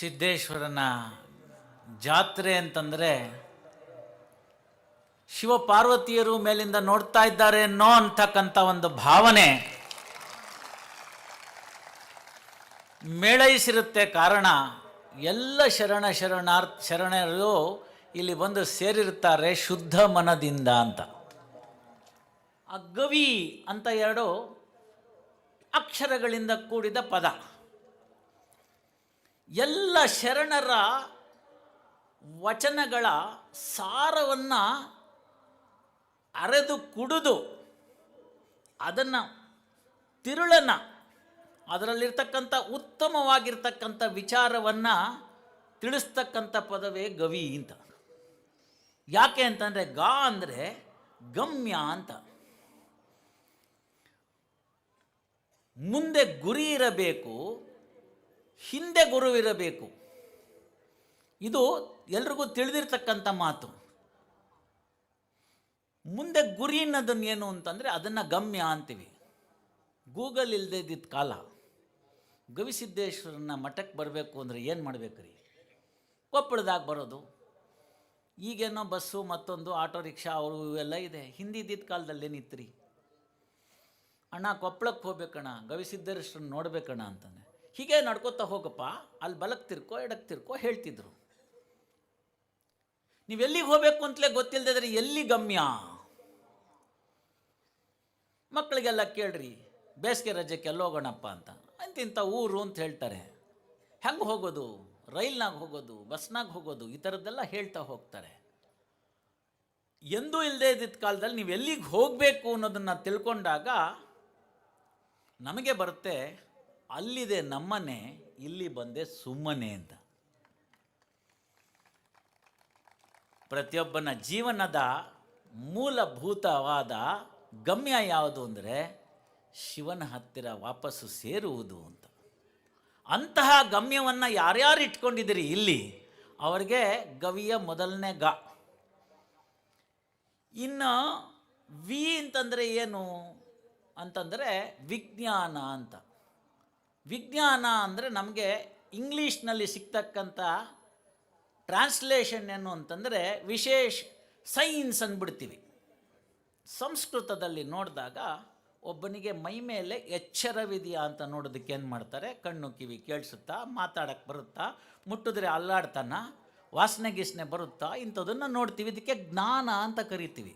ಸಿದ್ದೇಶ್ವರನ ಜಾತ್ರೆ ಅಂತಂದರೆ ಶಿವಪಾರ್ವತಿಯರು ಮೇಲಿಂದ ನೋಡ್ತಾ ಇದ್ದಾರೆ ಅನ್ನೋ ಅಂತಕ್ಕಂಥ ಒಂದು ಭಾವನೆ ಮೇಳೈಸಿರುತ್ತೆ ಕಾರಣ. ಎಲ್ಲ ಶರಣ ಶರಣಾರ್, ಶರಣರು ಇಲ್ಲಿ ಬಂದು ಸೇರಿರ್ತಾರೆ ಶುದ್ಧ ಮನದಿಂದ ಅಂತ. ಅಗ್ಗವಿ ಅಂತ ಎರಡು ಅಕ್ಷರಗಳಿಂದ ಕೂಡಿದ ಪದ. ಎಲ್ಲ ಶರಣರ ವಚನಗಳ ಸಾರವನ್ನು ಅರೆದು ಕುಡಿದು ಅದನ್ನು ತಿರುಳನ್ನು ಅದರಲ್ಲಿರ್ತಕ್ಕಂಥ ಉತ್ತಮವಾಗಿರ್ತಕ್ಕಂಥ ವಿಚಾರವನ್ನು ತಿಳಿಸ್ತಕ್ಕಂಥ ಪದವೇ ಗವಿ ಅಂತ. ಯಾಕೆ ಅಂತಂದರೆ ಗಾ ಅಂದರೆ ಗಮ್ಯ ಅಂತ. ಮುಂದೆ ಗುರಿ ಇರಬೇಕು ಹಿಂದೆ ಗುರುವಿರಬೇಕು. ಇದು ಎಲ್ರಿಗೂ ತಿಳಿದಿರ್ತಕ್ಕಂಥ ಮಾತು. ಮುಂದೆ ಗುರಿ ಅನ್ನೋದನ್ನು ಏನು ಅಂತಂದರೆ ಅದನ್ನು ಗಮ್ಯ ಅಂತೀವಿ. ಗೂಗಲ್ ಇಲ್ಲದೆ ಇದ್ದಿದ್ದ ಕಾಲ. ಗವಿಸಿದ್ದೇಶ್ವರನ ಮಠಕ್ಕೆ ಬರಬೇಕು ಅಂದರೆ ಏನು ಮಾಡಬೇಕು ರೀ ಕೊಪ್ಪಳದಾಗ ಬರೋದು. ಈಗೇನೋ ಬಸ್ಸು, ಮತ್ತೊಂದು ಆಟೋ, ರಿಕ್ಷಾ, ಅವರು ಇವೆಲ್ಲ ಇದೆ. ಹಿಂದಿದ್ದಿದ್ದ ಕಾಲದಲ್ಲಿ ಏನಿತ್ತು ರೀ ಅಣ್ಣ ಕೊಪ್ಪಳಕ್ಕೆ ಹೋಗ್ಬೇಕಣ್ಣ. ಗವಿಸಿದ್ದೇಶ್ವರನ್ನ ನೋಡ್ಬೇಕಣ್ಣ ಅಂತಂದೆ ಹೀಗೆ ನಡ್ಕೋತಾ ಹೋಗಪ್ಪ, ಅಲ್ಲಿ ಬಲಕ್ಕೆ ತಿರ್ಕೋ ಎಡಕ್ಕೆ ತಿರ್ಕೋ ಹೇಳ್ತಿದ್ರು. ನೀವು ಎಲ್ಲಿಗೆ ಹೋಗಬೇಕು ಅಂತಲೇ ಗೊತ್ತಿಲ್ಲದಿದ್ರೆ ಎಲ್ಲಿ ಗಮ್ಯ? ಮಕ್ಕಳಿಗೆಲ್ಲ ಕೇಳ್ರಿ, ಬೇಸಿಗೆ ಎಲ್ಲ ಎಲ್ಲೋಗೋಣಪ್ಪ ಅಂತ. ಅಂತಿಂಥ ಊರು ಅಂತ ಹೇಳ್ತಾರೆ. ಹೆಂಗೆ ಹೋಗೋದು? ರೈಲ್ನಾಗ ಹೋಗೋದು, ಬಸ್ನಾಗ ಹೋಗೋದು, ಈ ಥರದ್ದೆಲ್ಲ ಹೇಳ್ತಾ ಹೋಗ್ತಾರೆ. ಎಂದೂ ಇಲ್ಲದೆ ಇದ್ದಿದ್ದ ಕಾಲದಲ್ಲಿ ನೀವು ಎಲ್ಲಿಗೆ ಹೋಗಬೇಕು ಅನ್ನೋದನ್ನು ತಿಳ್ಕೊಂಡಾಗ, ನಮಗೆ ಬರುತ್ತೆ ಅಲ್ಲಿದೆ ನಮ್ಮನೆ, ಇಲ್ಲಿ ಬಂದೆ ಸುಮ್ಮನೆ ಅಂತ. ಪ್ರತಿಯೊಬ್ಬನ ಜೀವನದ ಮೂಲಭೂತವಾದ ಗಮ್ಯ ಯಾವುದು ಅಂದರೆ ಶಿವನ ಹತ್ತಿರ ವಾಪಸ್ಸು ಸೇರುವುದು ಅಂತ. ಅಂತಹ ಗಮ್ಯವನ್ನು ಯಾರ್ಯಾರು ಇಟ್ಕೊಂಡಿದ್ದೀರಿ ಇಲ್ಲಿ? ಅವರಿಗೆ ಗವಿಯ ಮೊದಲನೇ ಗ. ಇನ್ನು ವಿ ಅಂತಂದರೆ ಏನು? ಅಂತಂದರೆ ವಿಜ್ಞಾನ ಅಂತ. ವಿಜ್ಞಾನ ಅಂದರೆ ನಮಗೆ ಇಂಗ್ಲೀಷ್ನಲ್ಲಿ ಸಿಗ್ತಕ್ಕಂಥ ಟ್ರಾನ್ಸ್ಲೇಷನ್ ಏನು ಅಂತಂದರೆ ವಿಶೇಷ ಸೈನ್ಸ್ ಅಂದ್ಬಿಡ್ತೀವಿ. ಸಂಸ್ಕೃತದಲ್ಲಿ ನೋಡಿದಾಗ ಒಬ್ಬನಿಗೆ ಮೈ ಮೇಲೆ ಎಚ್ಚರವಿದೆಯಾ ಅಂತ ನೋಡೋದಕ್ಕೆ ಏನು ಮಾಡ್ತಾರೆ? ಕಣ್ಣು ಕಿವಿ ಕೇಳಿಸುತ್ತಾ ಮಾತಾಡಕ್ಕೆ ಬರುತ್ತಾ, ಮುಟ್ಟಿದ್ರೆ ಅಲ್ಲಾಡ್ತಾನ, ವಾಸನೆ ಗೀಸನೆ ಬರುತ್ತಾ, ಇಂಥದನ್ನು ನೋಡ್ತೀವಿ. ಇದಕ್ಕೆ ಜ್ಞಾನ ಅಂತ ಕರಿತೀವಿ.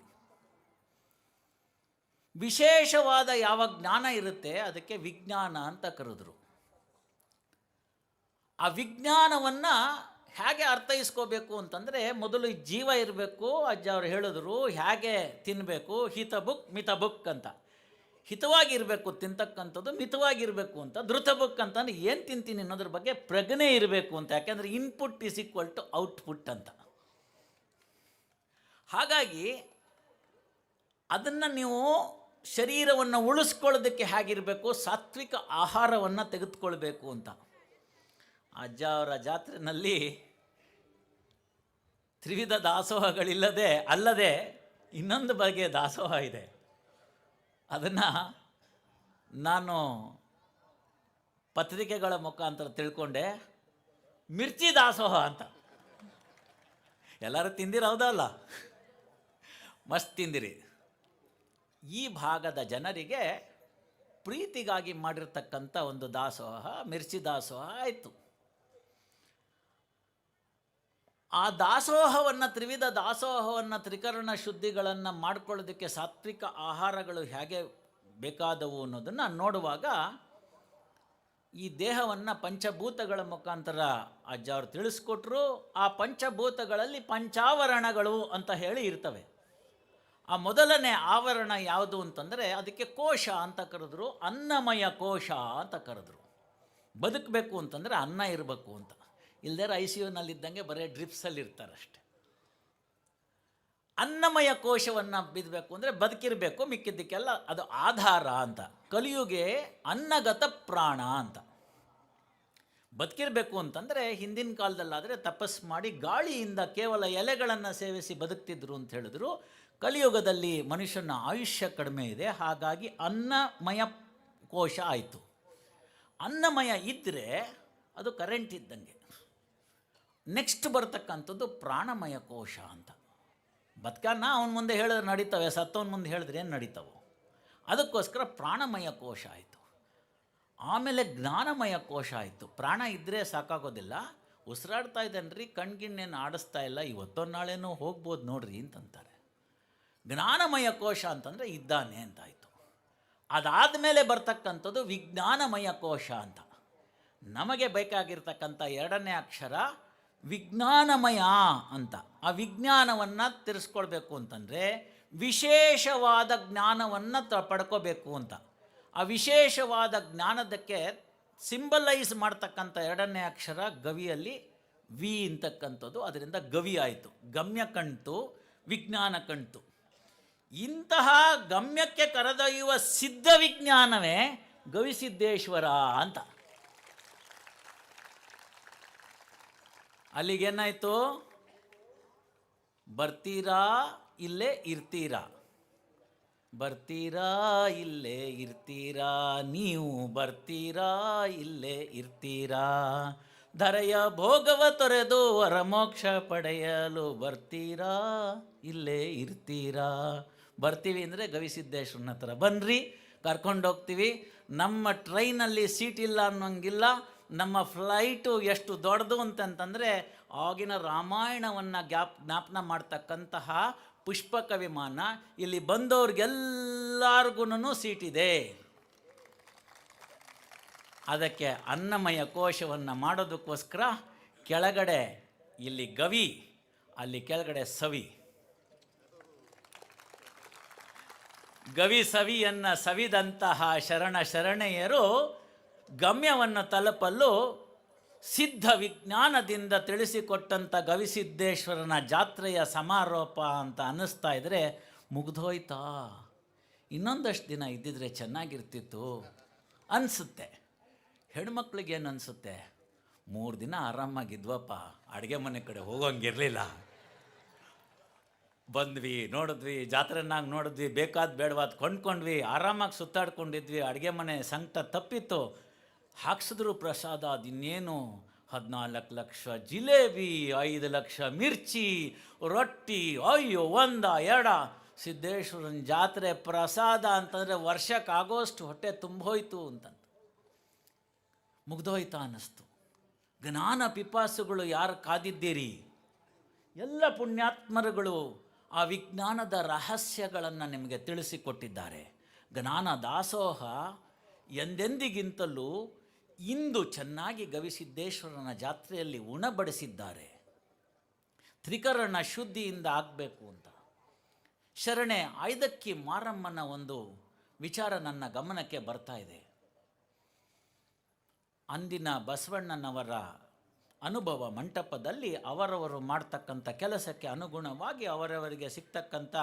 ವಿಶೇಷವಾದ ಯಾವ ಜ್ಞಾನ ಇರುತ್ತೆ ಅದಕ್ಕೆ ವಿಜ್ಞಾನ ಅಂತ ಕರೆದ್ರು. ಆ ವಿಜ್ಞಾನವನ್ನು ಹೇಗೆ ಅರ್ಥೈಸ್ಕೋಬೇಕು ಅಂತಂದರೆ ಮೊದಲು ಜೀವ ಇರಬೇಕು, ಅಜ್ಜ ಅವರು ಹೇಳಿದ್ರು, ಹೇಗೆ ತಿನ್ನಬೇಕು ಹಿತ ಬುಕ್, ಮಿತ ಬುಕ್ ಅಂತ. ಹಿತವಾಗಿರಬೇಕು, ತಿಂತಕ್ಕಂಥದ್ದು ಮಿತವಾಗಿರಬೇಕು ಅಂತ ಧೃತ ಬುಕ್ ಅಂತಂದ್ರೆ ಏನು ತಿಂತೀನಿ ಅನ್ನೋದ್ರ ಬಗ್ಗೆ ಪ್ರಜ್ಞೆ ಇರಬೇಕು ಅಂತ, ಯಾಕೆಂದರೆ input is equal to output ಅಂತ. ಹಾಗಾಗಿ ಅದನ್ನು ನೀವು ಶರೀರವನ್ನು ಉಳಿಸ್ಕೊಳ್ಳೋದಕ್ಕೆ ಹೇಗಿರಬೇಕು ಸಾತ್ವಿಕ ಆಹಾರವನ್ನು ತೆಗೆದುಕೊಳ್ಬೇಕು ಅಂತ. ಅಜ್ಜ ಅವರ ಜಾತ್ರೆಯಲ್ಲಿ ತ್ರಿವಿಧ ದಾಸೋಹಗಳಿಲ್ಲದೆ ಅಲ್ಲದೆ ಇನ್ನೊಂದು ಬಗೆಯ ದಾಸೋಹ ಇದೆ. ಅದನ್ನು ನಾನು ಪತ್ರಿಕೆಗಳ ಮುಖಾಂತರ ತಿಳ್ಕೊಂಡೆ. ಮಿರ್ಚಿ ದಾಸೋಹ ಅಂತ. ಎಲ್ಲರೂ ತಿಂದಿರ ಹೌದಲ್ಲ ಮಸ್ತ್ ತಿಂದಿರಿ. ಈ ಭಾಗದ ಜನರಿಗೆ ಪ್ರೀತಿಗಾಗಿ ಮಾಡಿರ್ತಕ್ಕಂಥ ಒಂದು ದಾಸೋಹ, ಮಿರ್ಚಿ ದಾಸೋಹ ಆಯಿತು. ಆ ದಾಸೋಹವನ್ನು, ತ್ರಿವಿಧ ದಾಸೋಹವನ್ನು, ತ್ರಿಕರಣ ಶುದ್ಧಿಗಳನ್ನು ಮಾಡ್ಕೊಳ್ಳೋದಕ್ಕೆ ಸಾತ್ವಿಕ ಆಹಾರಗಳು ಹೇಗೆ ಬೇಕಾದವು ಅನ್ನೋದನ್ನು ನೋಡುವಾಗ ಈ ದೇಹವನ್ನು ಪಂಚಭೂತಗಳ ಮುಖಾಂತರ ಅಜ್ಜ ಅವರು ತಿಳಿಸ್ಕೊಟ್ರು. ಆ ಪಂಚಭೂತಗಳಲ್ಲಿ ಪಂಚಾವರಣಗಳು ಅಂತ ಹೇಳಿ ಇರ್ತವೆ. ಆ ಮೊದಲನೇ ಆವರಣ ಯಾವುದು ಅಂತಂದರೆ ಅದಕ್ಕೆ ಕೋಶ ಅಂತ ಕರೆದ್ರು, ಅನ್ನಮಯ ಕೋಶ ಅಂತ ಕರೆದ್ರು. ಬದುಕಬೇಕು ಅಂತಂದರೆ ಅನ್ನ ಇರಬೇಕು ಅಂತ. ಇಲ್ಲದೇ ಐ ಸಿ ಯುನಲ್ಲಿದ್ದಂಗೆ ಬರೀ ಡ್ರಿಪ್ಸಲ್ಲಿ ಇರ್ತಾರಷ್ಟೆ ಅನ್ನಮಯ ಕೋಶವನ್ನು ಬಿದ್ದಬೇಕು ಅಂದರೆ ಬದುಕಿರಬೇಕು, ಮಿಕ್ಕಿದ್ದಕ್ಕೆಲ್ಲ ಅದು ಆಧಾರ ಅಂತ. ಕಲಿಯುಗೆ ಅನ್ನಗತ ಪ್ರಾಣ ಅಂತ. ಬದುಕಿರಬೇಕು ಅಂತಂದರೆ ಹಿಂದಿನ ಕಾಲದಲ್ಲಾದರೆ ತಪಸ್ಸು ಮಾಡಿ ಗಾಳಿಯಿಂದ ಕೇವಲ ಎಲೆಗಳನ್ನು ಸೇವಿಸಿ ಬದುಕ್ತಿದ್ರು ಅಂತ ಹೇಳಿದ್ರು. ಕಲಿಯುಗದಲ್ಲಿ ಮನುಷ್ಯನ ಆಯುಷ್ಯ ಕಡಿಮೆ ಇದೆ, ಹಾಗಾಗಿ ಅನ್ನಮಯ ಕೋಶ ಆಯಿತು. ಅನ್ನಮಯ ಇದ್ದರೆ ಅದು ಕರೆಂಟ್ ಇದ್ದಂಗೆ. ನೆಕ್ಸ್ಟ್ ಬರ್ತಕ್ಕಂಥದ್ದು ಪ್ರಾಣಮಯ ಕೋಶ ಅಂತ. ಬದುಕನ್ನ ಅವನ ಮುಂದೆ ಹೇಳಿದ್ರೆ ನಡೀತವೆ, ಸತ್ತವನ ಮುಂದೆ ಹೇಳಿದ್ರೆ ಏನು ನಡೀತಾವೋ? ಅದಕ್ಕೋಸ್ಕರ ಪ್ರಾಣಮಯ ಕೋಶ ಆಯಿತು. ಆಮೇಲೆ ಜ್ಞಾನಮಯ ಕೋಶ ಆಯಿತು. ಪ್ರಾಣ ಇದ್ದರೆ ಸಾಕಾಗೋದಿಲ್ಲ. ಉಸಿರಾಡ್ತಾ ಇದ್ದಾನ್ರಿ, ಕಣ್ಗಿಣ್ಣೇನು ಆಡಿಸ್ತಾ ಇಲ್ಲ. ಇವತ್ತೊಂದು ನಾಳೆನೋ ಹೋಗ್ಬೋದು ನೋಡ್ರಿ ಅಂತಂತಾರೆ. ಜ್ಞಾನಮಯ ಕೋಶ ಅಂತಂದರೆ ಇದ್ದಾನೆ ಅಂತಾಯಿತು. ಅದಾದ ಮೇಲೆ ಬರ್ತಕ್ಕಂಥದ್ದು ವಿಜ್ಞಾನಮಯ ಕೋಶ ಅಂತ. ನಮಗೆ ಬೇಕಾಗಿರ್ತಕ್ಕಂಥ ಎರಡನೇ ಅಕ್ಷರ ವಿಜ್ಞಾನಮಯ ಅಂತ. ಆ ವಿಜ್ಞಾನವನ್ನು ತಿರ್ಸ್ಕೊಳ್ಬೇಕು ಅಂತಂದರೆ ವಿಶೇಷವಾದ ಜ್ಞಾನವನ್ನು ತ, ಪಡ್ಕೋಬೇಕು ಅಂತ. ಆ ವಿಶೇಷವಾದ ಜ್ಞಾನದಕ್ಕೆ ಸಿಂಬಲೈಸ್ ಮಾಡ್ತಕ್ಕಂಥ ಎರಡನೇ ಅಕ್ಷರ ಗವಿಯಲ್ಲಿ ವಿ ಅಂತಕ್ಕಂಥದ್ದು, ಅದರಿಂದ ಗವಿ ಆಯಿತು. ಗಮ್ಯ ಕಣ್ತು ವಿಜ್ಞಾನ ಕಣ್ತು ಇಂತಹ ಗಮ್ಯಕ್ಕೆ ಕರೆದೊಯ್ಯುವ ಸಿದ್ಧ ವಿಜ್ಞಾನವೇ ಗವಿಸಿದ್ದೇಶ್ವರ ಅಂತ. ಅಲ್ಲಿಗೇನಾಯಿತು? ಬರ್ತೀರಾ ಇಲ್ಲೇ ಇರ್ತೀರಾ? ಬರ್ತೀರಾ ಇಲ್ಲೇ ಇರ್ತೀರಾ? ನೀವು ಬರ್ತೀರಾ ಇಲ್ಲೇ ಇರ್ತೀರಾ? ಧರೆಯ ಭೋಗವ ತೊರೆದು ವರಮೋಕ್ಷ ಪಡೆಯಲು ಬರ್ತೀರಾ? ಇಲ್ಲೇ ಇರ್ತೀರಾ? ಬರ್ತೀವಿ ಅಂದರೆ ಗವಿಸಿದ್ದೇಶ್ವರನ ಹತ್ರ. ಬನ್ನಿರಿ ಕರ್ಕೊಂಡೋಗ್ತೀವಿ ನಮ್ಮ ಟ್ರೈನಲ್ಲಿ ಸೀಟ್ ಇಲ್ಲ ಅನ್ನೋಂಗಿಲ್ಲ. ನಮ್ಮ ಫ್ಲೈಟು ಎಷ್ಟು ದೊಡ್ಡದು ಅಂತಂತಂದರೆ ಆಗಿನ ರಾಮಾಯಣವನ್ನು ಗ್ಯಾಪ್, ಜ್ಞಾಪನ ಮಾಡ್ತಕ್ಕಂತಹ ಪುಷ್ಪಕ ವಿಮಾನ ಇಲ್ಲಿ ಬಂದವ್ರಿಗೆಲ್ಲರಿಗೂ ಸೀಟಿದೆ ಅದಕ್ಕೆ ಅನ್ನಮಯ ಕೋಶವನ್ನು ಮಾಡೋದಕ್ಕೋಸ್ಕರ ಕೆಳಗಡೆ ಇಲ್ಲಿ ಗವಿ, ಅಲ್ಲಿ ಕೆಳಗಡೆ ಸವಿ. ಗವಿ ಸವಿಯನ್ನು ಸವಿದಂತಹ ಶರಣ ಶರಣೆಯರು ಗಮ್ಯವನ್ನು ತಲುಪಲು ಸಿದ್ಧ ವಿಜ್ಞಾನದಿಂದ ತಿಳಿಸಿಕೊಟ್ಟಂಥ ಗವಿಸಿದ್ದೇಶ್ವರನ ಜಾತ್ರೆಯ ಸಮಾರೋಪ ಅಂತ ಅನ್ನಿಸ್ತಾ ಇದ್ದರೆ ಮುಗ್ದೋಯ್ತಾ. ಇನ್ನೊಂದಷ್ಟು ದಿನ ಇದ್ದಿದ್ರೆ ಚೆನ್ನಾಗಿರ್ತಿತ್ತು. ಅನಿಸುತ್ತೆ. ಹೆಣ್ಮಕ್ಳಿಗೆ ಏನು ಅನಿಸುತ್ತೆ? ಮೂರು ದಿನ ಆರಾಮಾಗಿದ್ವಪ್ಪ. ಅಡುಗೆ ಮನೆ ಕಡೆ ಹೋಗೋಂಗಿರಲಿಲ್ಲ. ಬಂದ್ವಿ, ನೋಡಿದ್ವಿ, ಜಾತ್ರೆನಾಗ ನೋಡಿದ್ವಿ, ಬೇಕಾದ ಬೇಡವಾದ ಕೊಂಡ್ಕೊಂಡ್ವಿ, ಆರಾಮಾಗಿ ಸುತ್ತಾಡ್ಕೊಂಡಿದ್ವಿ, ಅಡುಗೆ ಮನೆ ಸಂಕಟ ತಪ್ಪಿತ್ತು. ಹಾಕ್ಸಿದ್ರು ಪ್ರಸಾದ ಅದಿನ್ನೇನು ಹದಿನಾಲ್ಕು ಲಕ್ಷ ಜಿಲೇಬಿ, ಐದು ಲಕ್ಷ ಮಿರ್ಚಿ, ರೊಟ್ಟಿ, ಅಯ್ಯೋ, ಒಂದ, ಎರಡ. ಸಿದ್ದೇಶ್ವರನ ಜಾತ್ರೆ ಪ್ರಸಾದ ಅಂತಂದರೆ ವರ್ಷಕ್ಕೆ ಆಗೋಷ್ಟು ಹೊಟ್ಟೆ ತುಂಬೋಯ್ತು ಅಂತ ಮುಗ್ದೋಯ್ತಾ ಅನ್ನಿಸ್ತು. ಜ್ಞಾನ ಪಿಪಾಸುಗಳು ಯಾರು ಕಾದಿದ್ದೀರಿ? ಎಲ್ಲ ಪುಣ್ಯಾತ್ಮರುಗಳು. ಆ ವಿಜ್ಞಾನದ ರಹಸ್ಯಗಳನ್ನು ನಿಮಗೆ ತಿಳಿಸಿಕೊಟ್ಟಿದ್ದಾರೆ. ಜ್ಞಾನ ದಾಸೋಹ ಎಂದೆಂದಿಗಿಂತಲೂ ಇಂದು ಚೆನ್ನಾಗಿ ಗವಿಸಿದ್ದೇಶ್ವರನ ಜಾತ್ರೆಯಲ್ಲಿ ಉಣಬಡಿಸಿದ್ದಾರೆ. ತ್ರಿಕರಣ ಶುದ್ಧಿಯಿಂದ ಆಗಬೇಕು ಅಂತ. ಶರಣೆ ಆಯ್ದಕ್ಕಿ ಮಾರಮ್ಮನ ಒಂದು ವಿಚಾರ ನನ್ನ ಗಮನಕ್ಕೆ ಬರ್ತಾ ಇದೆ. ಅಂದಿನ ಬಸವಣ್ಣನವರ ಅನುಭವ ಮಂಟಪದಲ್ಲಿ ಅವರವರು ಮಾಡ್ತಕ್ಕಂಥ ಕೆಲಸಕ್ಕೆ ಅನುಗುಣವಾಗಿ ಅವರವರಿಗೆ ಸಿಗ್ತಕ್ಕಂಥ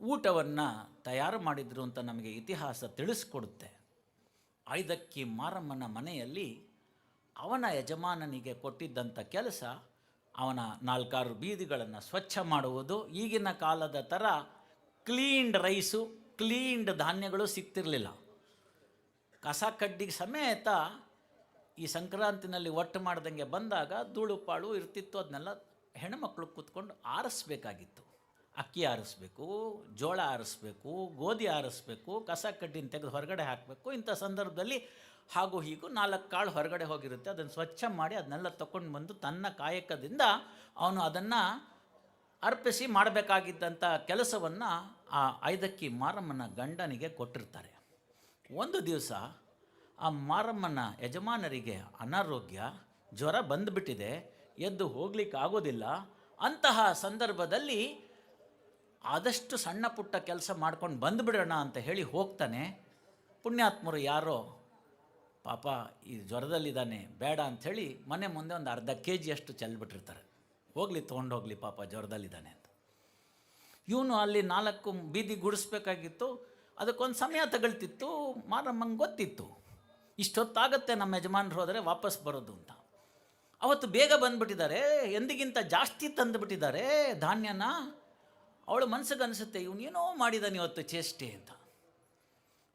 ಊಟವನ್ನು ತಯಾರು ಮಾಡಿದ್ರು ಅಂತ ನಮಗೆ ಇತಿಹಾಸ ತಿಳಿಸ್ಕೊಡುತ್ತೆ. ಐದಕ್ಕಿ ಮಾರಮ್ಮನ ಮನೆಯಲ್ಲಿ ಅವನ ಯಜಮಾನನಿಗೆ ಕೊಟ್ಟಿದ್ದಂಥ ಕೆಲಸ ಅವನ ನಾಲ್ಕಾರು ಬೀದಿಗಳನ್ನು ಸ್ವಚ್ಛ ಮಾಡುವುದು. ಈಗಿನ ಕಾಲದ ಥರ ಕ್ಲೀನ್ಡ್ ರೈಸು, ಕ್ಲೀನ್ಡ್ ಧಾನ್ಯಗಳು ಸಿಗ್ತಿರಲಿಲ್ಲ. ಕಸ ಕಡ್ಡಿಗೆ ಸಮೇತ ಈ ಸಂಕ್ರಾಂತಿನಲ್ಲಿ ಒಟ್ಟು ಮಾಡ್ದಂಗೆ ಬಂದಾಗ ಧೂಳು ಪಾಳು ಇರ್ತಿತ್ತು, ಅದನ್ನೆಲ್ಲ ಹೆಣ್ಮಕ್ಳು ಕೂತ್ಕೊಂಡು ಆರಿಸ್ಬೇಕಾಗಿತ್ತು. ಅಕ್ಕಿ ಆರಿಸ್ಬೇಕು, ಜೋಳ ಆರಿಸ್ಬೇಕು, ಗೋಧಿ ಆರಿಸ್ಬೇಕು, ಕಸ ಕಡ್ಡಿನ ತೆಗೆದು ಹೊರಗಡೆ ಹಾಕಬೇಕು. ಇಂಥ ಸಂದರ್ಭದಲ್ಲಿ ಹಾಗೂ ಹೀಗೂ ನಾಲ್ಕು ಕಾಳು ಹೊರಗಡೆ ಹೋಗಿರುತ್ತೆ. ಅದನ್ನು ಸ್ವಚ್ಛ ಮಾಡಿ ಅದನ್ನೆಲ್ಲ ತಗೊಂಡು ಬಂದು ತನ್ನ ಕಾಯಕದಿಂದ ಅವನು ಅದನ್ನು ಅರ್ಪಿಸಿ ಮಾಡಬೇಕಾಗಿದ್ದಂಥ ಕೆಲಸವನ್ನು ಆ ಐದಕ್ಕಿ ಮಾರಮ್ಮನ ಗಂಡನಿಗೆ ಕೊಟ್ಟಿರ್ತಾರೆ. ಒಂದು ದಿವಸ ಆ ಮಾರಮ್ಮನ ಯಜಮಾನರಿಗೆ ಅನಾರೋಗ್ಯ, ಜ್ವರ ಬಂದುಬಿಟ್ಟಿದೆ, ಎದ್ದು ಹೋಗ್ಲಿಕ್ಕೆ ಆಗೋದಿಲ್ಲ ಅಂತಹ ಸಂದರ್ಭದಲ್ಲಿ ಆದಷ್ಟು ಸಣ್ಣ ಪುಟ್ಟ ಕೆಲಸ ಮಾಡ್ಕೊಂಡು ಬಂದುಬಿಡೋಣ ಅಂತ ಹೇಳಿ ಹೋಗ್ತಾನೆ. ಪುಣ್ಯಾತ್ಮರು ಯಾರೋ, ಪಾಪ, ಈ ಜ್ವರದಲ್ಲಿದ್ದಾನೆ, ಬೇಡ ಅಂಥೇಳಿ ಮನೆ ಮುಂದೆ ಒಂದು ಅರ್ಧ ಕೆ ಜಿಯಷ್ಟು ಚೆಲ್ಬಿಟ್ಟಿರ್ತಾರೆ. ಹೋಗಲಿ, ತೊಗೊಂಡೋಗ್ಲಿ ಪಾಪ ಜ್ವರದಲ್ಲಿದ್ದಾನೆ ಅಂತ. ಇವನು ಅಲ್ಲಿ ನಾಲ್ಕು ಬೀದಿ ಗುಡಿಸ್ಬೇಕಾಗಿತ್ತು. ಅದಕ್ಕೊಂದು ಸಮಯ ತಗೊಳ್ತಿತ್ತು. ಮಾರಮ್ಮಂಗೆ ಗೊತ್ತಿತ್ತು. ಇಷ್ಟೊತ್ತಾಗತ್ತೆ ನಮ್ಮ ಯಜಮಾನ್ರು ಹೋದರೆ ವಾಪಸ್ ಬರೋದು ಅಂತ. ಅವತ್ತು ಬೇಗ ಬಂದುಬಿಟ್ಟಿದ್ದಾರೆ, ಎಂದಿಗಿಂತ ಜಾಸ್ತಿ ತಂದುಬಿಟ್ಟಿದ್ದಾರೆ ಧಾನ್ಯನ. ಅವಳ ಮನಸ್ಸಿಗೆ ಅನಿಸುತ್ತೆ ಇವನೇನೋ ಮಾಡಿದಾನೆ ಇವತ್ತು ಚೇಷ್ಟೆ ಅಂತ.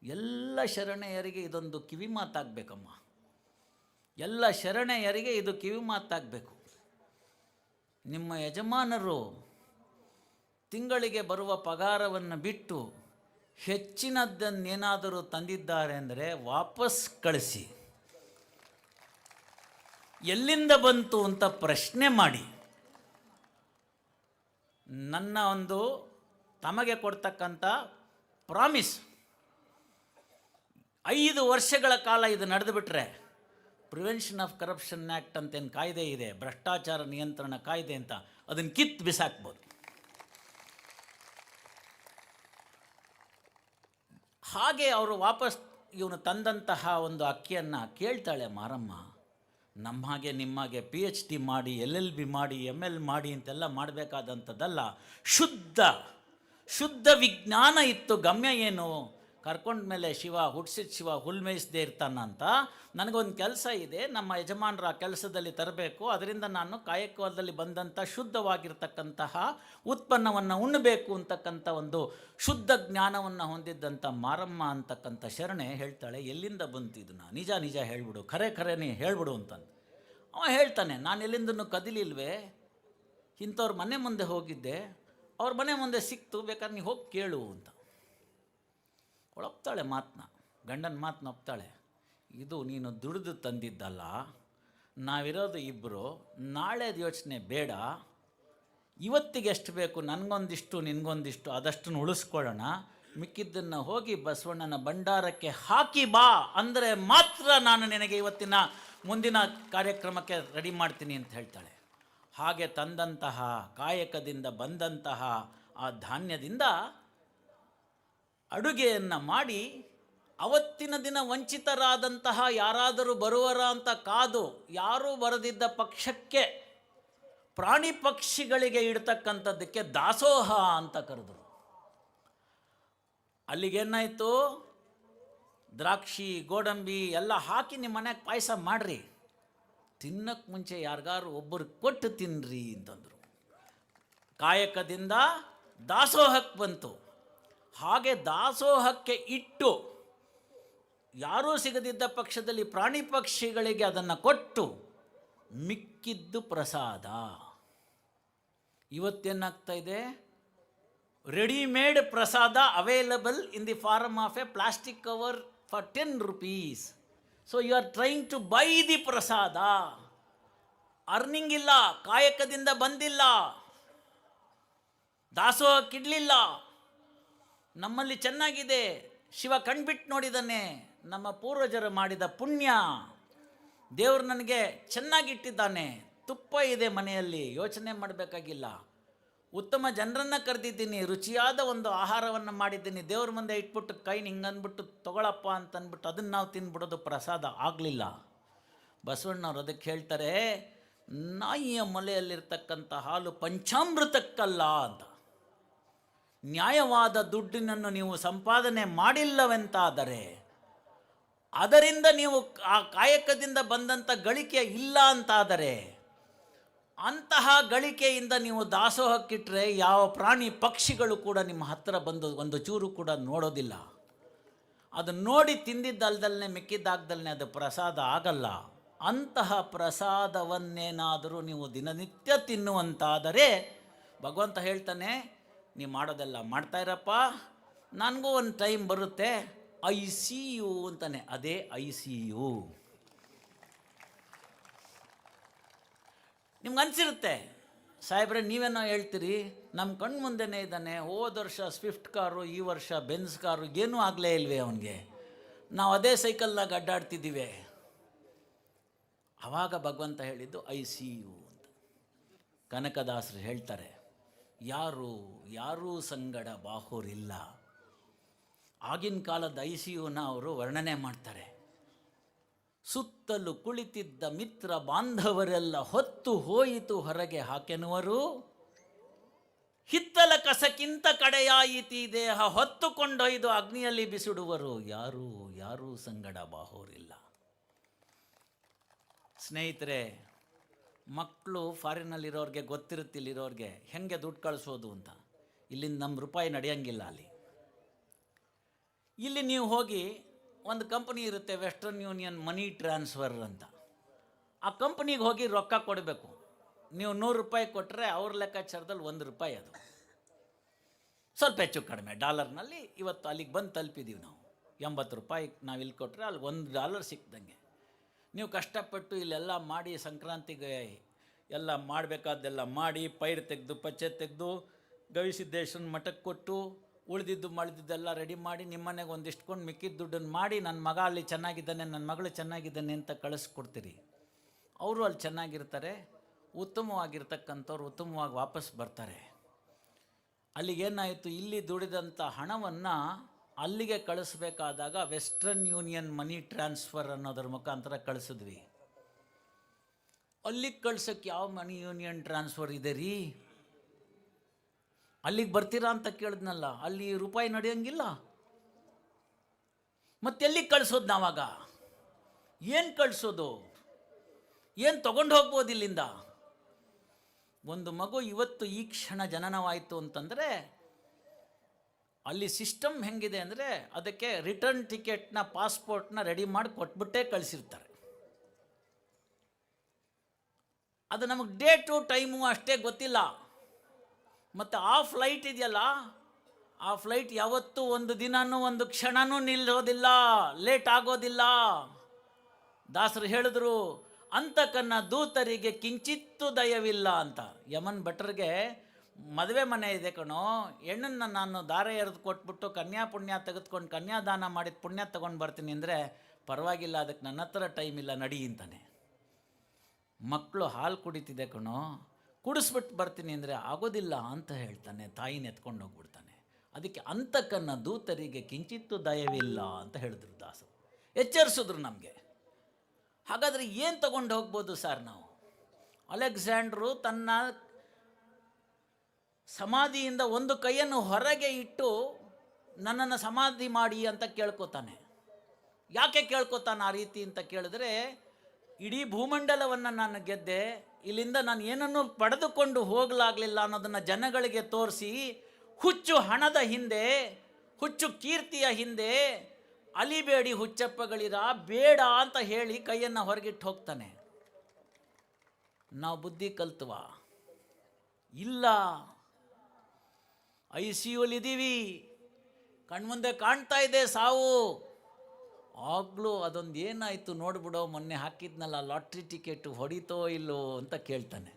ಎಲ್ಲ ಶರಣೆಯರಿಗೆ ಇದೊಂದು ಕಿವಿ ಮಾತಾಗಬೇಕಮ್ಮ. ಎಲ್ಲ ಶರಣೆಯರಿಗೆ ಇದು ಕಿವಿ ಮಾತಾಗಬೇಕು. ನಿಮ್ಮ ಯಜಮಾನರು ತಿಂಗಳಿಗೆ ಬರುವ ಪಗಾರವನ್ನು ಬಿಟ್ಟು ಹೆಚ್ಚಿನದ್ದನ್ನೇನಾದರೂ ತಂದಿದ್ದಾರೆ ಅಂದರೆ ವಾಪಸ್ ಕಳಿಸಿ. ಎಲ್ಲಿಂದ ಬಂತು ಅಂತ ಪ್ರಶ್ನೆ ಮಾಡಿ. ನನ್ನ ಒಂದು ತಮಗೆ ಕೊಡ್ತಕ್ಕಂಥ ಪ್ರಾಮಿಸ್. ಐದು ವರ್ಷಗಳ ಕಾಲ ಇದು ನಡೆದುಬಿಟ್ರೆ ಪ್ರಿವೆನ್ಷನ್ ಆಫ್ ಕರಪ್ಷನ್ ಆ್ಯಕ್ಟ್ ಅಂತೇನು ಕಾಯ್ದೆ ಇದೆ, ಭ್ರಷ್ಟಾಚಾರ ನಿಯಂತ್ರಣ ಕಾಯ್ದೆ ಅಂತ. ಅದನ್ನು ಕಿತ್ತು ಬಿಸಾಕ್ಬೋದು. ಹಾಗೆ ಅವರು ವಾಪಸ್ ಇವನು ತಂದಂತಹ ಒಂದು ಅಕ್ಕಿಯನ್ನು ಕೇಳ್ತಾಳೆ, ಮಾರಮ್ಮ ನಮ್ಮ ಹಾಗೆ ನಿಮ್ಮ ಹಾಗೆ ಪಿ ಎಚ್ ಡಿ ಮಾಡಿ ಎಲ್ ಎಲ್ ಬಿ ಮಾಡಿ ಎಂ ಎಲ್ ಮಾಡಿ ಅಂತೆಲ್ಲ ಮಾಡಬೇಕಾದಂಥದ್ದಲ್ಲ, ಶುದ್ಧ ಶುದ್ಧ ವಿಜ್ಞಾನ ಇತ್ತು, ಗಮ್ಯ ಏನು? ಕರ್ಕೊಂಡ್ಮೇಲೆ ಶಿವ ಹುಟ್ಟಿಸಿದ ಶಿವ ಹುಲ್ಮೇಯಿಸದೇ ಇರ್ತಾನಂತ, ನನಗೊಂದು ಕೆಲಸ ಇದೆ, ನಮ್ಮ ಯಜಮಾನರ ಕೆಲಸದಲ್ಲಿ ತರಬೇಕು, ಅದರಿಂದ ನಾನು ಕಾಯಕವಾದಲ್ಲಿ ಬಂದಂಥ ಶುದ್ಧವಾಗಿರ್ತಕ್ಕಂತಹ ಉತ್ಪನ್ನವನ್ನು ಉಣ್ಣಬೇಕು ಅಂತಕ್ಕಂಥ ಒಂದು ಶುದ್ಧ ಜ್ಞಾನವನ್ನು ಹೊಂದಿದ್ದಂಥ ಮಾರಮ್ಮ ಅಂತಕ್ಕಂಥ ಶರಣೆ ಹೇಳ್ತಾಳೆ, ಎಲ್ಲಿಂದ ಬಂತು ಇದನ್ನು ನಿಜ ನಿಜ ಹೇಳ್ಬಿಡು, ಖರೆ ಖರೇನೇ ಹೇಳ್ಬಿಡು ಅಂತಂದು. ಅವ ಹೇಳ್ತಾನೆ, ನಾನು ಎಲ್ಲಿಂದನೂ ಕದಿಲಿಲ್ವೇ? ಇಂಥವ್ರ ಮನೆ ಮುಂದೆ ಹೋಗಿದ್ದೆ, ಅವ್ರ ಮನೆ ಮುಂದೆ ಸಿಕ್ತು, ಬೇಕಾದ್ರೆ ನೀವು ಹೋಗಿ ಕೇಳು ಅಂತ. ಒಳಪ್ತಾಳೆ ಮಾತನ್ನ ಗಂಡನ ಮಾತನ್ನ ಒಪ್ತಾಳೆ, ಇದು ನೀನು ದುಡಿದು ತಂದಿದ್ದಲ್ಲ, ನಾವಿರೋದು ಇಬ್ಬರು ನಾಳೆದು ಯೋಚನೆ ಬೇಡ, ಇವತ್ತಿಗೆ ಎಷ್ಟು ಬೇಕು, ನನಗೊಂದಿಷ್ಟು, ನಿನಗೊಂದಿಷ್ಟು, ಅದಷ್ಟನ್ನು ಉಳಿಸ್ಕೊಳ್ಳೋಣ, ಮಿಕ್ಕಿದ್ದನ್ನು ಹೋಗಿ ಬಸವಣ್ಣನ ಭಂಡಾರಕ್ಕೆ ಹಾಕಿ ಬಾ ಅಂದರೆ ಮಾತ್ರ ನಾನು ನಿನಗೆ ಇವತ್ತಿನ ಮುಂದಿನ ಕಾರ್ಯಕ್ರಮಕ್ಕೆ ರೆಡಿ ಮಾಡ್ತೀನಿ ಅಂತ ಹೇಳ್ತಾಳೆ. ಹಾಗೆ ತಂದಂತಹ, ಕಾಯಕದಿಂದ ಬಂದಂತಹ, ಆ ಧಾನ್ಯದಿಂದ ಅಡುಗೆಯನ್ನು ಮಾಡಿ ಅವತ್ತಿನ ದಿನ ವಂಚಿತರಾದಂತಹ ಯಾರಾದರೂ ಬರುವರ ಅಂತ ಕಾದು ಯಾರೂ ಬರದಿದ್ದ ಪಕ್ಷಕ್ಕೆ ಪ್ರಾಣಿ ಪಕ್ಷಿಗಳಿಗೆ ಇಡ್ತಕ್ಕಂಥದ್ದಕ್ಕೆ ದಾಸೋಹ ಅಂತ ಕರೆದರು. ಅಲ್ಲಿಗೇನಾಯಿತು ದ್ರಾಕ್ಷಿ, ಗೋಡಂಬಿ ಎಲ್ಲ ಹಾಕಿ ನಿಮ್ಮ ಮನೆಗೆ ಪಾಯಸ ಮಾಡ್ರಿ. ತಿನ್ನಕ್ಕೆ ಮುಂಚೆ ಯಾರಿಗಾರು ಒಬ್ಬರು ಕೊಟ್ಟು ತಿನ್ನಿರಿ ಅಂತಂದರು. ಕಾಯಕದಿಂದ ದಾಸೋಹಕ್ಕೆ ಬಂತು. ಹಾಗೆ ದಾಸೋಹಕ್ಕೆ ಇಟ್ಟು ಯಾರೂ ಸಿಗದಿದ್ದ ಪಕ್ಷದಲ್ಲಿ ಪ್ರಾಣಿ ಪಕ್ಷಿಗಳಿಗೆ ಅದನ್ನು ಕೊಟ್ಟು ಮಿಕ್ಕಿದ್ದು ಪ್ರಸಾದ. ಇವತ್ತೇನಾಗ್ತಾ ಇದೆ? ರೆಡಿಮೇಡ್ ಪ್ರಸಾದ available in the form of a plastic cover for ten rupees so you are trying to buy the prasada earning ಇಲ್ಲ ಕಾಯಕದಿಂದ ಬಂದಿಲ್ಲ. ದಾಸೋಹಕ್ಕಿಡ್ಲಿಲ್ಲ ನಮ್ಮಲ್ಲಿ ಚೆನ್ನಾಗಿದೆ. ಶಿವ ಕಣ್ಬಿಟ್ಟು ನೋಡಿದ್ದಾನೆ ನಮ್ಮ ಪೂರ್ವಜರು ಮಾಡಿದ ಪುಣ್ಯ. ದೇವರು ನನಗೆ ಚೆನ್ನಾಗಿಟ್ಟಿದ್ದಾನೆ. ತುಪ್ಪ ಇದೆ ಮನೆಯಲ್ಲಿ, ಯೋಚನೆ ಮಾಡಬೇಕಾಗಿಲ್ಲ. ಉತ್ತಮ ಜನರನ್ನು ಕರೆದಿದ್ದೀನಿ, ರುಚಿಯಾದ ಒಂದು ಆಹಾರವನ್ನು ಮಾಡಿದ್ದೀನಿ. ದೇವ್ರ ಮುಂದೆ ಇಟ್ಬಿಟ್ಟು ಕೈ ಹಿಂಗಂದ್ಬಿಟ್ಟು ತಗೊಳಪ್ಪ ಅಂತ ಅದನ್ನು ನಾವು ತಿನ್ಬಿಡೋದು ಪ್ರಸಾದ ಆಗಲಿಲ್ಲ. ಬಸವಣ್ಣವ್ರು ಅದಕ್ಕೆ ಹೇಳ್ತಾರೆ, ನಾಯಿಯ ಮೊಲೆಯಲ್ಲಿರ್ತಕ್ಕಂಥ ಹಾಲು ಪಂಚಾಮೃತಕ್ಕಲ್ಲ ಅಂತ. ನ್ಯಾಯವಾದ ದುಡ್ಡಿನನ್ನು ನೀವು ಸಂಪಾದನೆ ಮಾಡಿಲ್ಲವೆಂತಾದರೆ, ಅದರಿಂದ ನೀವು ಆ ಕಾಯಕದಿಂದ ಬಂದಂಥ ಗಳಿಕೆ ಇಲ್ಲ ಅಂತಾದರೆ, ಅಂತಹ ಗಳಿಕೆಯಿಂದ ನೀವು ದಾಸೋಹಕ್ಕಿಟ್ಟರೆ ಯಾವ ಪ್ರಾಣಿ ಪಕ್ಷಿಗಳು ಕೂಡ ನಿಮ್ಮ ಹತ್ತಿರ ಬಂದು ಒಂದು ಚೂರು ಕೂಡ ನೋಡೋದಿಲ್ಲ. ಅದು ನೋಡಿ ತಿಂದಿದ್ದಲ್ದಲ್ಲೇ ಮಿಕ್ಕಿದ್ದಾಗ್ದಲ್ಲೇ ಅದು ಪ್ರಸಾದ ಆಗಲ್ಲ. ಅಂತಹ ಪ್ರಸಾದವನ್ನೇನಾದರೂ ನೀವು ದಿನನಿತ್ಯ ತಿನ್ನುವಂತಾದರೆ, ಭಗವಂತ ಹೇಳ್ತಾನೆ ನೀವು ಮಾಡೋದೆಲ್ಲ ಮಾಡ್ತಾ ಇರಪ್ಪ. ನನಗೂ ಒಂದು ಟೈಮ್ ಬರುತ್ತೆ. ಐ ಸಿ ಯು ಅಂತಾನೆ. ಅದೇ ಐ ಸಿ ಯು ನಿಮ್ಗೆ ಅನಿಸಿರುತ್ತೆ? ಸಾಹೇಬ್ರೆ, ನೀವೇನೋ ಹೇಳ್ತೀರಿ? ನಮ್ಮ ಕಣ್ಣು ಮುಂದೆನೇ ಇದ್ದಾನೆ. ಹೋದ ವರ್ಷ ಸ್ವಿಫ್ಟ್ ಕಾರು, ಈ ವರ್ಷ ಬೆನ್ಸ್ ಕಾರು, ಏನೂ ಆಗಲೇ ಇಲ್ವೇ ಅವನಿಗೆ. ನಾವು ಅದೇ ಸೈಕಲ್ನಾಗ ಅಡ್ಡಾಡ್ತಿದ್ದೀವಿ. ಆವಾಗ ಭಗವಂತ ಹೇಳಿದ್ದು ಐ ಸಿ ಯು ಅಂತ. ಕನಕದಾಸರು ಹೇಳ್ತಾರೆ ಯಾರು, ಯಾರೂ ಸಂಗಡ ಬಾಹುರಿಲ್ಲ ಆಗಿನ ಕಾಲದ ಐ ಸಿ ಅವರು ವರ್ಣನೆ ಮಾಡ್ತಾರೆ. ಸುತ್ತಲು ಕುಳಿತಿದ್ದ ಮಿತ್ರ ಬಾಂಧವರೆಲ್ಲ ಹೊತ್ತು ಹೋಯಿತು ಹೊರಗೆ ಹಾಕೆನುವರು ಹಿತ್ತಲ ಕಸಕ್ಕಿಂತ ಕಡೆಯಾಯಿತಿ ದೇಹ ಹೊತ್ತುಕೊಂಡೊಯ್ದು ಅಗ್ನಿಯಲ್ಲಿ ಬಿಸಿಡುವರು. ಯಾರೂ ಯಾರೂ ಸಂಗಡ ಬಾಹೋರಿಲ್ಲ ಸ್ನೇಹಿತರೆ ಮಕ್ಕಳು ಫಾರಿನಲ್ಲಿರೋರಿಗೆ ಗೊತ್ತಿರುತ್ತೆ ಇಲ್ಲಿರೋರಿಗೆ, ಹೆಂಗೆ ದುಡ್ಡು ಕಳಿಸೋದು ಅಂತ. ಇಲ್ಲಿಂದ ನಮ್ಮ ರೂಪಾಯಿ ನಡೆಯಂಗಿಲ್ಲ ಅಲ್ಲಿ. ಇಲ್ಲಿ ನೀವು ಹೋಗಿ ಒಂದು ಕಂಪನಿ ಇರುತ್ತೆ, ವೆಸ್ಟರ್ನ್ ಯೂನಿಯನ್ ಮನಿ ಟ್ರಾನ್ಸ್ಫರ್ ಅಂತ. ಆ ಕಂಪ್ನಿಗೆ ಹೋಗಿ ರೊಕ್ಕ ಕೊಡಬೇಕು. ನೀವು ನೂರು ರೂಪಾಯಿ ಕೊಟ್ಟರೆ ಅವ್ರ ಲೆಕ್ಕಾಚಾರದಲ್ಲಿ ಒಂದು ರೂಪಾಯಿ ಅದು. ಸ್ವಲ್ಪ ಹೆಚ್ಚು ಕಡಿಮೆ, ಡಾಲರ್ನಲ್ಲಿ ಇವತ್ತು ಅಲ್ಲಿಗೆ ಬಂದು ತಲುಪಿದ್ದೀವಿ ನಾವು. ಎಂಬತ್ತು ರೂಪಾಯಿ ನಾವು ಇಲ್ಲಿ ಕೊಟ್ಟರೆ ಅಲ್ಲಿ ಒಂದು ಡಾಲರ್ ಸಿಕ್ದಂಗೆ. ನೀವು ಕಷ್ಟಪಟ್ಟು ಇಲ್ಲೆಲ್ಲ ಮಾಡಿ ಸಂಕ್ರಾಂತಿಗೆ ಎಲ್ಲ ಮಾಡಬೇಕಾದ್ದೆಲ್ಲ ಮಾಡಿ ಪೈರು ತೆಗೆದು, ಪಚ್ಚೆ ತೆಗೆದು, ಗವಿಸಿದ್ದೇಶ್ವರನ ಮಠಕ್ಕೆ ಕೊಟ್ಟು, ಉಳಿದಿದ್ದು ಮಳಿದಿದ್ದೆಲ್ಲ ರೆಡಿ ಮಾಡಿ ನಿಮ್ಮನೆಗೆ ಒಂದಿಷ್ಟು ಕೊಂಡು ಮಿಕ್ಕಿದ ದುಡ್ಡನ್ನು ಮಾಡಿ ನನ್ನ ಮಗ ಅಲ್ಲಿ ಚೆನ್ನಾಗಿದ್ದಾನೆ, ನನ್ನ ಮಗಳು ಚೆನ್ನಾಗಿದ್ದಾನೆ ಅಂತ ಕಳಿಸ್ಕೊಡ್ತೀರಿ. ಅವರು ಅಲ್ಲಿ ಚೆನ್ನಾಗಿರ್ತಾರೆ, ಉತ್ತಮವಾಗಿರ್ತಕ್ಕಂಥವ್ರು ಉತ್ತಮವಾಗಿ ವಾಪಸ್ ಬರ್ತಾರೆ. ಅಲ್ಲಿಗೇನಾಯಿತು? ಇಲ್ಲಿ ದುಡಿದಂಥ ಹಣವನ್ನು ಅಲ್ಲಿಗೆ ಕಳಿಸ್ಬೇಕಾದಾಗ ವೆಸ್ಟರ್ನ್ ಯೂನಿಯನ್ ಮನಿ ಟ್ರಾನ್ಸ್ಫರ್ ಅನ್ನೋದ್ರ ಮುಖಾಂತರ ಕಳಿಸಿದ್ವಿ. ಅಲ್ಲಿಗೆ ಕಳ್ಸೋಕ್ಕೆ ಯಾವ ಮನಿ ಯೂನಿಯನ್ ಟ್ರಾನ್ಸ್ಫರ್ ಇದೆ ರೀ? ಅಲ್ಲಿಗೆ ಬರ್ತೀರಾ ಅಂತ ಕೇಳಿದ್ನಲ್ಲ, ಅಲ್ಲಿ ರೂಪಾಯಿ ನಡೆಯೋಂಗಿಲ್ಲ. ಮತ್ತೆಲ್ಲಿಗೆ ಕಳಿಸೋದು ನಾವಾಗ? ಏನು ಕಳಿಸೋದು? ಏನು ತೊಗೊಂಡು ಹೋಗ್ಬೋದು ಇಲ್ಲಿಂದ? ಒಂದು ಮಗು ಇವತ್ತು ಈ ಕ್ಷಣ ಜನನವಾಯಿತು ಅಂತಂದರೆ ಅಲ್ಲಿ ಸಿಸ್ಟಮ್ ಹೆಂಗಿದೆ ಅಂದರೆ ಅದಕ್ಕೆ ರಿಟರ್ನ್ ಟಿಕೆಟ್ನ ಪಾಸ್ಪೋರ್ಟ್ನ ರೆಡಿ ಮಾಡಿ ಕೊಟ್ಬಿಟ್ಟೇ ಕಳಿಸಿರ್ತಾರೆ. ಅದು ನಮಗೆ ಡೇಟು ಟೈಮು ಅಷ್ಟೇ ಗೊತ್ತಿಲ್ಲ. ಮತ್ತು ಆ ಫ್ಲೈಟ್ ಇದೆಯಲ್ಲ, ಆ ಫ್ಲೈಟ್ ಯಾವತ್ತೂ ಒಂದು ದಿನನೂ, ಒಂದು ಕ್ಷಣನೂ ನಿಲ್ಲೋದಿಲ್ಲ ಲೇಟ್ ಆಗೋದಿಲ್ಲ. ದಾಸರು ಹೇಳಿದ್ರು, ಅಂತಕನ್ನ ದೂತರಿಗೆ ಕಿಂಚಿತ್ತು ದಯವಿಲ್ಲ ಅಂತ. ಯಮನ್ ಭಟ್ರಿಗೆ ಮದುವೆ ಮನೆ ಇದೆ ಕಣೋ. ಹೆಣ್ಣನ್ನು ನಾನು ದಾರ ಎರೆದು ಕೊಟ್ಬಿಟ್ಟು ಕನ್ಯಾ ಪುಣ್ಯ ತೆಗೆದುಕೊಂಡು ಕನ್ಯಾದಾನ ಮಾಡಿದ ಪುಣ್ಯ ತಗೊಂಡು ಬರ್ತೀನಿ ಅಂದರೆ ಪರವಾಗಿಲ್ಲ ಅದಕ್ಕೆ ನನ್ನ ಹತ್ರ ಟೈಮ್ ಇಲ್ಲ, ನಡಿ ಅಂತಾನೆ. ಮಕ್ಕಳು ಹಾಲು ಕುಡಿತಿದೆ ಕಣೋ. ಕುಡಿಸ್ಬಿಟ್ಟು ಬರ್ತೀನಿ ಅಂದರೆ ಆಗೋದಿಲ್ಲ ಅಂತ ಹೇಳ್ತಾನೆ, ತಾಯಿನ ಎತ್ಕೊಂಡು ಹೋಗ್ಬಿಡ್ತಾನೆ. ಅದಕ್ಕೆ ಅಂತಕನ್ನ ದೂತರಿಗೆ ಕಿಂಚಿತ್ತು ದಯವಿಲ್ಲ ಅಂತ ಹೇಳಿದ್ರು ದಾಸರು. ಎಚ್ಚರಿಸಿದ್ರು ನಮಗೆ. ಹಾಗಾದರೆ ಏನು ತಗೊಂಡು ಹೋಗ್ಬೋದು ಸರ್ ನಾವು? ಅಲೆಕ್ಸಾಂಡ್ರು ತನ್ನ ಸಮಾಧಿಯಿಂದ ಒಂದು ಕೈಯನ್ನು ಹೊರಗೆ ಇಟ್ಟು ನನ್ನನ್ನು ಸಮಾಧಿ ಮಾಡಿ ಅಂತ ಕೇಳ್ಕೊತಾನೆ. ಯಾಕೆ ಕೇಳ್ಕೊತಾನೆ ಆ ರೀತಿ ಅಂತ ಕೇಳಿದ್ರೆ, ಇಡೀ ಭೂಮಂಡಲವನ್ನು ನಾನು ಗೆದ್ದೆ, ಇಲ್ಲಿಂದ ನಾನು ಏನನ್ನು ಪಡೆದುಕೊಂಡು ಹೋಗಲಾಗಲಿಲ್ಲ ಅನ್ನೋದನ್ನು ಜನಗಳಿಗೆ ತೋರಿಸಿ, ಹುಚ್ಚು ಹಣದ ಹಿಂದೆ, ಹುಚ್ಚು ಕೀರ್ತಿಯ ಹಿಂದೆ, ಅಲಿಬೇಡಿ ಹುಚ್ಚಪ್ಪಗಳಿರ, ಬೇಡ ಅಂತ ಹೇಳಿ ಕೈಯನ್ನು ಹೊರಗಿಟ್ಟು ಹೋಗ್ತಾನೆ. ನಾವು ಬುದ್ಧಿ ಕಲ್ತವ? ಇಲ್ಲ. ಐ ಸಿ ಯುಲಿದ್ದೀವಿ ಕಣ್ಮುಂದೆ ಕಾಣ್ತಾ ಇದೆ ಸಾವು. ಆಗಲೂ ಅದೊಂದು ಏನಾಯಿತು ನೋಡ್ಬಿಡೋ, ಮೊನ್ನೆ ಹಾಕಿದ್ನಲ್ಲ ಲಾಟ್ರಿ ಟಿಕೆಟ್ ಹೊಡಿತೋ ಇಲ್ಲೋ ಅಂತ ಕೇಳ್ತಾನೆ.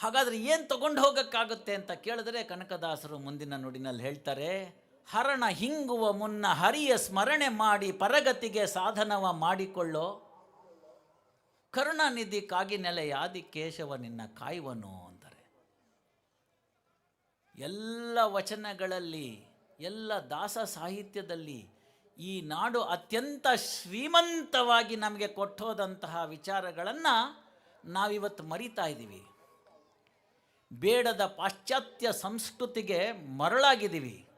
ಹಾಗಾದ್ರೆ ಏನು ತಗೊಂಡು ಹೋಗೋಕ್ಕಾಗುತ್ತೆ ಅಂತ ಕೇಳಿದ್ರೆ ಕನಕದಾಸರು ಮುಂದಿನ ನುಡಿನಲ್ಲಿ ಹೇಳ್ತಾರೆ, ಹರಣ ಹಿಂಗುವ ಮುನ್ನ ಹರಿಯ ಸ್ಮರಣೆ ಮಾಡಿ ಪರಗತಿಗೆ ಸಾಧನವ ಮಾಡಿಕೊಳ್ಳೋ. ಕರುಣಾನಿಧಿ ಕಾಗಿನೆಲೆಯಾದಿ ಕೇಶವ ನಿನ್ನ ಕಾಯುವನು ಎಲ್ಲ ವಚನಗಳಲ್ಲಿ, ಎಲ್ಲ ದಾಸ ಸಾಹಿತ್ಯದಲ್ಲಿ ಈ ನಾಡು ಅತ್ಯಂತ ಶ್ರೀಮಂತವಾಗಿ ನಮಗೆ ಕೊಟ್ಟೋದಂತಹ ವಿಚಾರಗಳನ್ನು ನಾವಿವತ್ತು ಮರಿತಾ ಇದ್ದೀವಿ. ಬೇಡದ ಪಾಶ್ಚಾತ್ಯ ಸಂಸ್ಕೃತಿಗೆ ಮರಳಾಗಿದ್ದೀವಿ.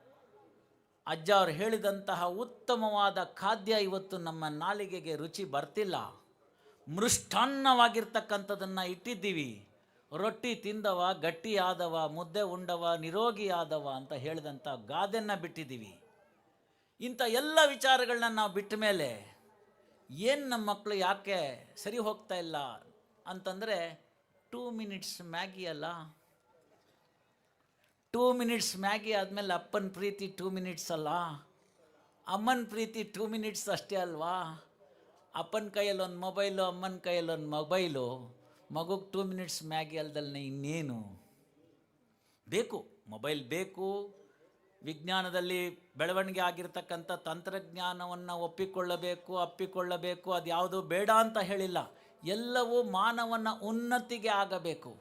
ಅಜ್ಜ ಅವರು ಹೇಳಿದಂತಹ ಉತ್ತಮವಾದ ಖಾದ್ಯ ಇವತ್ತು ನಮ್ಮ ನಾಲಿಗೆಗೆ ರುಚಿ ಬರ್ತಿಲ್ಲ. ಮೃಷ್ಟಾನ್ನವಾಗಿರ್ತಕ್ಕಂಥದ್ದನ್ನು ಇಟ್ಟಿದ್ದೀವಿ. ರೊಟ್ಟಿ ತಿಂದವ ಗಟ್ಟಿ ಆದವ ಮುದ್ದೆ ಉಂಡವ, ನಿರೋಗಿಯಾದವ ಅಂತ ಹೇಳಿದಂಥ ಗಾದೆಯನ್ನು ಬಿಟ್ಟಿದ್ದೀವಿ. ಇಂಥ ಎಲ್ಲ ವಿಚಾರಗಳನ್ನ ನಾವು ಬಿಟ್ಟ ಮೇಲೆ ಏನು ನಮ್ಮ ಮಕ್ಕಳು ಯಾಕೆ ಸರಿ ಹೋಗ್ತಾ ಇಲ್ಲ ಅಂತಂದರೆ ಟೂ ಮಿನಿಟ್ಸ್ ಮ್ಯಾಗಿ ಅಲ್ಲ. ಟೂ ಮಿನಿಟ್ಸ್ ಮ್ಯಾಗಿ ಆದಮೇಲೆ ಅಪ್ಪನ ಪ್ರೀತಿ ಟೂ ಮಿನಿಟ್ಸ್ ಅಲ್ಲ. ಅಮ್ಮನ ಪ್ರೀತಿ ಟೂ ಮಿನಿಟ್ಸ್ ಅಷ್ಟೇ ಅಲ್ವಾ? ಅಪ್ಪನ ಕೈಯಲ್ಲಿ ಒಂದು ಮೊಬೈಲು ಅಮ್ಮನ ಕೈಯಲ್ಲಿ ಒಂದು ಮೊಬೈಲು ಮಗುಗೆ ಟೂ ಮಿನಿಟ್ಸ್ ಮ್ಯಾಗಿ ಅಲ್ದಲ್ಲೇ ಇನ್ನೇನು? ಬೇಕು ಮೊಬೈಲ್ ಬೇಕು. ವಿಜ್ಞಾನದಲ್ಲಿ ಬೆಳವಣಿಗೆ ಆಗಿರ್ತಕ್ಕಂಥ ತಂತ್ರಜ್ಞಾನವನ್ನು ಒಪ್ಪಿಕೊಳ್ಳಬೇಕು, ಅಪ್ಪಿಕೊಳ್ಳಬೇಕು, ಅದು ಯಾವುದು ಬೇಡ ಅಂತ ಹೇಳಿಲ್ಲ. ಎಲ್ಲವೂ ಮಾನವನ ಉನ್ನತಿಗೆ ಆಗಬೇಕು.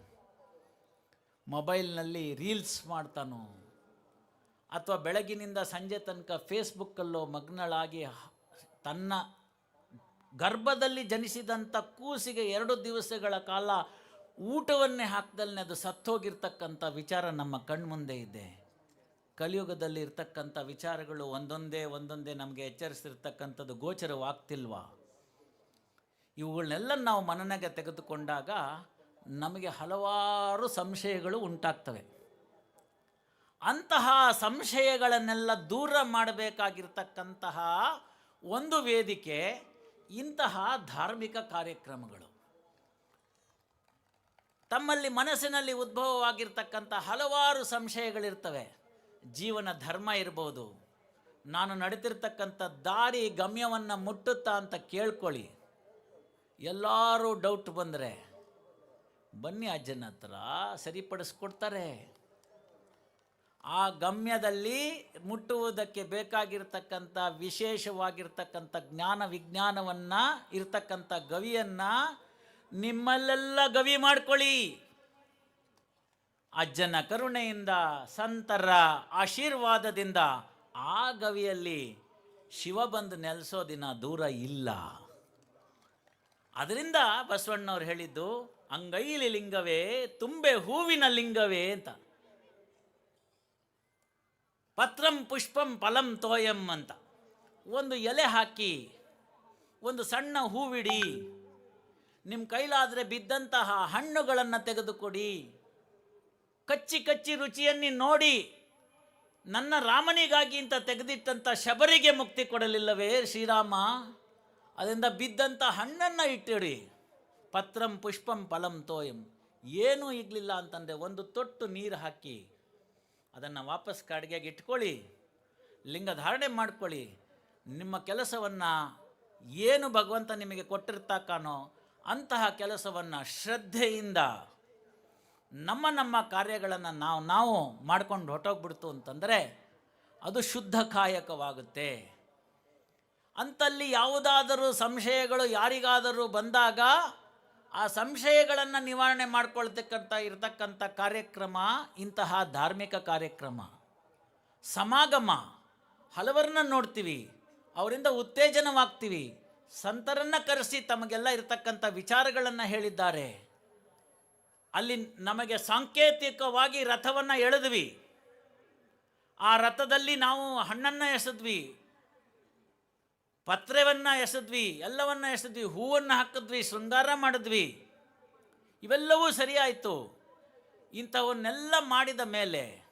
ಮೊಬೈಲ್ನಲ್ಲಿ ರೀಲ್ಸ್ ಮಾಡ್ತಾನೋ. ಅಥವಾ ಬೆಳಗಿನಿಂದ ಸಂಜೆ ತನಕ ಫೇಸ್ಬುಕ್ಕಲ್ಲೋ ಮಗ್ನಳಾಗಿ ತನ್ನ ಗರ್ಭದಲ್ಲಿ ಜನಿಸಿದಂಥ ಕೂಸಿಗೆ ಎರಡು ದಿವಸಗಳ ಕಾಲ ಊಟವನ್ನೇ ಹಾಕ್ದಲ್ಲೇ ಅದು ಸತ್ತೋಗಿರ್ತಕ್ಕಂಥ ವಿಚಾರ ನಮ್ಮ ಕಣ್ಮುಂದೆ ಇದೆ. ಕಲಿಯುಗದಲ್ಲಿ ಇರ್ತಕ್ಕಂಥ ವಿಚಾರಗಳು ಒಂದೊಂದೇ ಒಂದೊಂದೇ ನಮಗೆ ಎಚ್ಚರಿಸಿರ್ತಕ್ಕಂಥದ್ದು ಗೋಚರವಾಗ್ತಿಲ್ವಾ? ಇವುಗಳನ್ನೆಲ್ಲ ನಾವು ಮನನೆಗೆ ತೆಗೆದುಕೊಂಡಾಗ ನಮಗೆ ಹಲವಾರು ಸಂಶಯಗಳು ಉಂಟಾಗ್ತವೆ. ಅಂತಹ ಸಂಶಯಗಳನ್ನೆಲ್ಲ ದೂರ ಮಾಡಬೇಕಾಗಿರ್ತಕ್ಕಂತಹ ಒಂದು ವೇದಿಕೆ ಇಂತಹ ಧಾರ್ಮಿಕ ಕಾರ್ಯಕ್ರಮಗಳು ತಮ್ಮಲ್ಲಿ ಮನಸ್ಸಿನಲ್ಲಿ ಉದ್ಭವವಾಗಿರ್ತಕ್ಕಂಥ ಹಲವಾರು ಸಂಶಯಗಳಿರ್ತವೆ. ಜೀವನ ಧರ್ಮ ಇರ್ಬೋದು. ನಾನು ನಡೀತಿರ್ತಕ್ಕಂಥ ದಾರಿ ಗಮ್ಯವನ್ನು ಮುಟ್ಟುತ್ತಾ ಅಂತ ಕೇಳ್ಕೊಳ್ಳಿ. ಎಲ್ಲರೂ ಡೌಟ್ ಬಂದರೆ ಬನ್ನಿ ಅಜ್ಜನ ಹತ್ರ ಸರಿಪಡಿಸ್ಕೊಡ್ತಾರೆ. ಆ ಗಮ್ಯದಲ್ಲಿ ಮುಟ್ಟುವುದಕ್ಕೆ ಬೇಕಾಗಿರ್ತಕ್ಕಂಥ ವಿಶೇಷವಾಗಿರ್ತಕ್ಕಂಥ ಜ್ಞಾನ ವಿಜ್ಞಾನವನ್ನು, ಇರ್ತಕ್ಕಂಥ ಗವಿಯನ್ನು ನಿಮ್ಮಲ್ಲೆಲ್ಲ ಗವಿ ಮಾಡ್ಕೊಳ್ಳಿ. ಅಜ್ಜನ ಕರುಣೆಯಿಂದ, ಸಂತರ ಆಶೀರ್ವಾದದಿಂದ ಆ ಗವಿಯಲ್ಲಿ ಶಿವ ಬಂದು ನೆಲೆಸೋ ದಿನ ದೂರ ಇಲ್ಲ. ಅದರಿಂದ ಬಸವಣ್ಣವ್ರು ಹೇಳಿದ್ದು, ಅಂಗೈಲಿ ಲಿಂಗವೇ, ತುಂಬೆ ಹೂವಿನ ಲಿಂಗವೇ ಅಂತ. ಪತ್ರಂ ಪುಷ್ಪಂ ಫಲಂ ತೋಯಂ ಅಂತ. ಒಂದು ಎಲೆ ಹಾಕಿ, ಒಂದು ಸಣ್ಣ ಹೂವಿಡಿ ನಿಮ್ಮ ಕೈಲಾದರೆ ಬಿದ್ದಂತಹ ಹಣ್ಣುಗಳನ್ನು ತೆಗೆದುಕೊಡಿ. ಕಚ್ಚಿ ಕಚ್ಚಿ ರುಚಿಯನ್ನಿ ನೋಡಿ, ನನ್ನ ರಾಮನಿಗಾಗಿ ಅಂತ ತೆಗೆದಿಟ್ಟಂಥ ಶಬರಿಗೆ ಮುಕ್ತಿ ಕೊಡಲಿಲ್ಲವೇ ಶ್ರೀರಾಮ? ಅದರಿಂದ ಬಿದ್ದಂಥ ಹಣ್ಣನ್ನು ಇಟ್ಟಿಡಿ. ಪತ್ರಂ ಪುಷ್ಪಂ ಫಲಂ ತೋಯಂ. ಏನೂ ಇರಲಿಲ್ಲ ಅಂತಂದರೆ ಒಂದು ತೊಟ್ಟು ನೀರು ಹಾಕಿ ಅದನ್ನು ವಾಪಸ್ ಕಾಡಿಗೆಯಾಗಿ ಇಟ್ಕೊಳ್ಳಿ. ಲಿಂಗ ಧಾರಣೆ ಮಾಡ್ಕೊಳ್ಳಿ. ನಿಮ್ಮ ಕೆಲಸವನ್ನು ಏನು ಭಗವಂತ ನಿಮಗೆ ಕೊಟ್ಟಿರ್ತಾಕಾನೋ ಅಂತಹ ಕೆಲಸವನ್ನು ಶ್ರದ್ಧೆಯಿಂದ ನಮ್ಮ ನಮ್ಮ ಕಾರ್ಯಗಳನ್ನು ನಾವು ನಾವು ಮಾಡ್ಕೊಂಡು ಹೊಟ್ಟೋಗ್ಬಿಡ್ತು ಅಂತಂದರೆ ಅದು ಶುದ್ಧ ಕಾಯಕವಾಗುತ್ತೆ. ಅಂತಲ್ಲಿ ಯಾವುದಾದರೂ ಸಂಶಯಗಳು ಯಾರಿಗಾದರೂ ಬಂದಾಗ ಆ ಸಂಶಯಗಳನ್ನು ನಿವಾರಣೆ ಮಾಡ್ಕೊಳ್ತಕ್ಕಂಥ, ಇರತಕ್ಕಂಥ ಕಾರ್ಯಕ್ರಮ ಇಂತಹ ಧಾರ್ಮಿಕ ಕಾರ್ಯಕ್ರಮ. ಸಮಾಗಮ. ಹಲವರನ್ನ ನೋಡ್ತೀವಿ. ಅವರಿಂದ ಉತ್ತೇಜನವಾಗ್ತೀವಿ. ಸಂತರನ್ನು ಕರೆಸಿ ತಮಗೆಲ್ಲ ಇರತಕ್ಕಂಥ ವಿಚಾರಗಳನ್ನು ಹೇಳಿದ್ದಾರೆ. ಅಲ್ಲಿ ನಮಗೆ ಸಾಂಕೇತಿಕವಾಗಿ ರಥವನ್ನು ಎಳೆದ್ವಿ. ಆ ರಥದಲ್ಲಿ ನಾವು ಹಣ್ಣನ್ನು ಎಸೆದ್ವಿ. ಪತ್ರೆವನ್ನು ಎಸೆದ್ವಿ, ಎಲ್ಲವನ್ನ ಎಸೆದ್ವಿ, ಹೂವನ್ನು ಹಾಕಿದ್ವಿ, ಶೃಂಗಾರ ಮಾಡಿದ್ವಿ. ಇವೆಲ್ಲವೂ ಸರಿಯಾಯಿತು. ಇಂಥವನ್ನೆಲ್ಲ ಮಾಡಿದ ಮೇಲೆ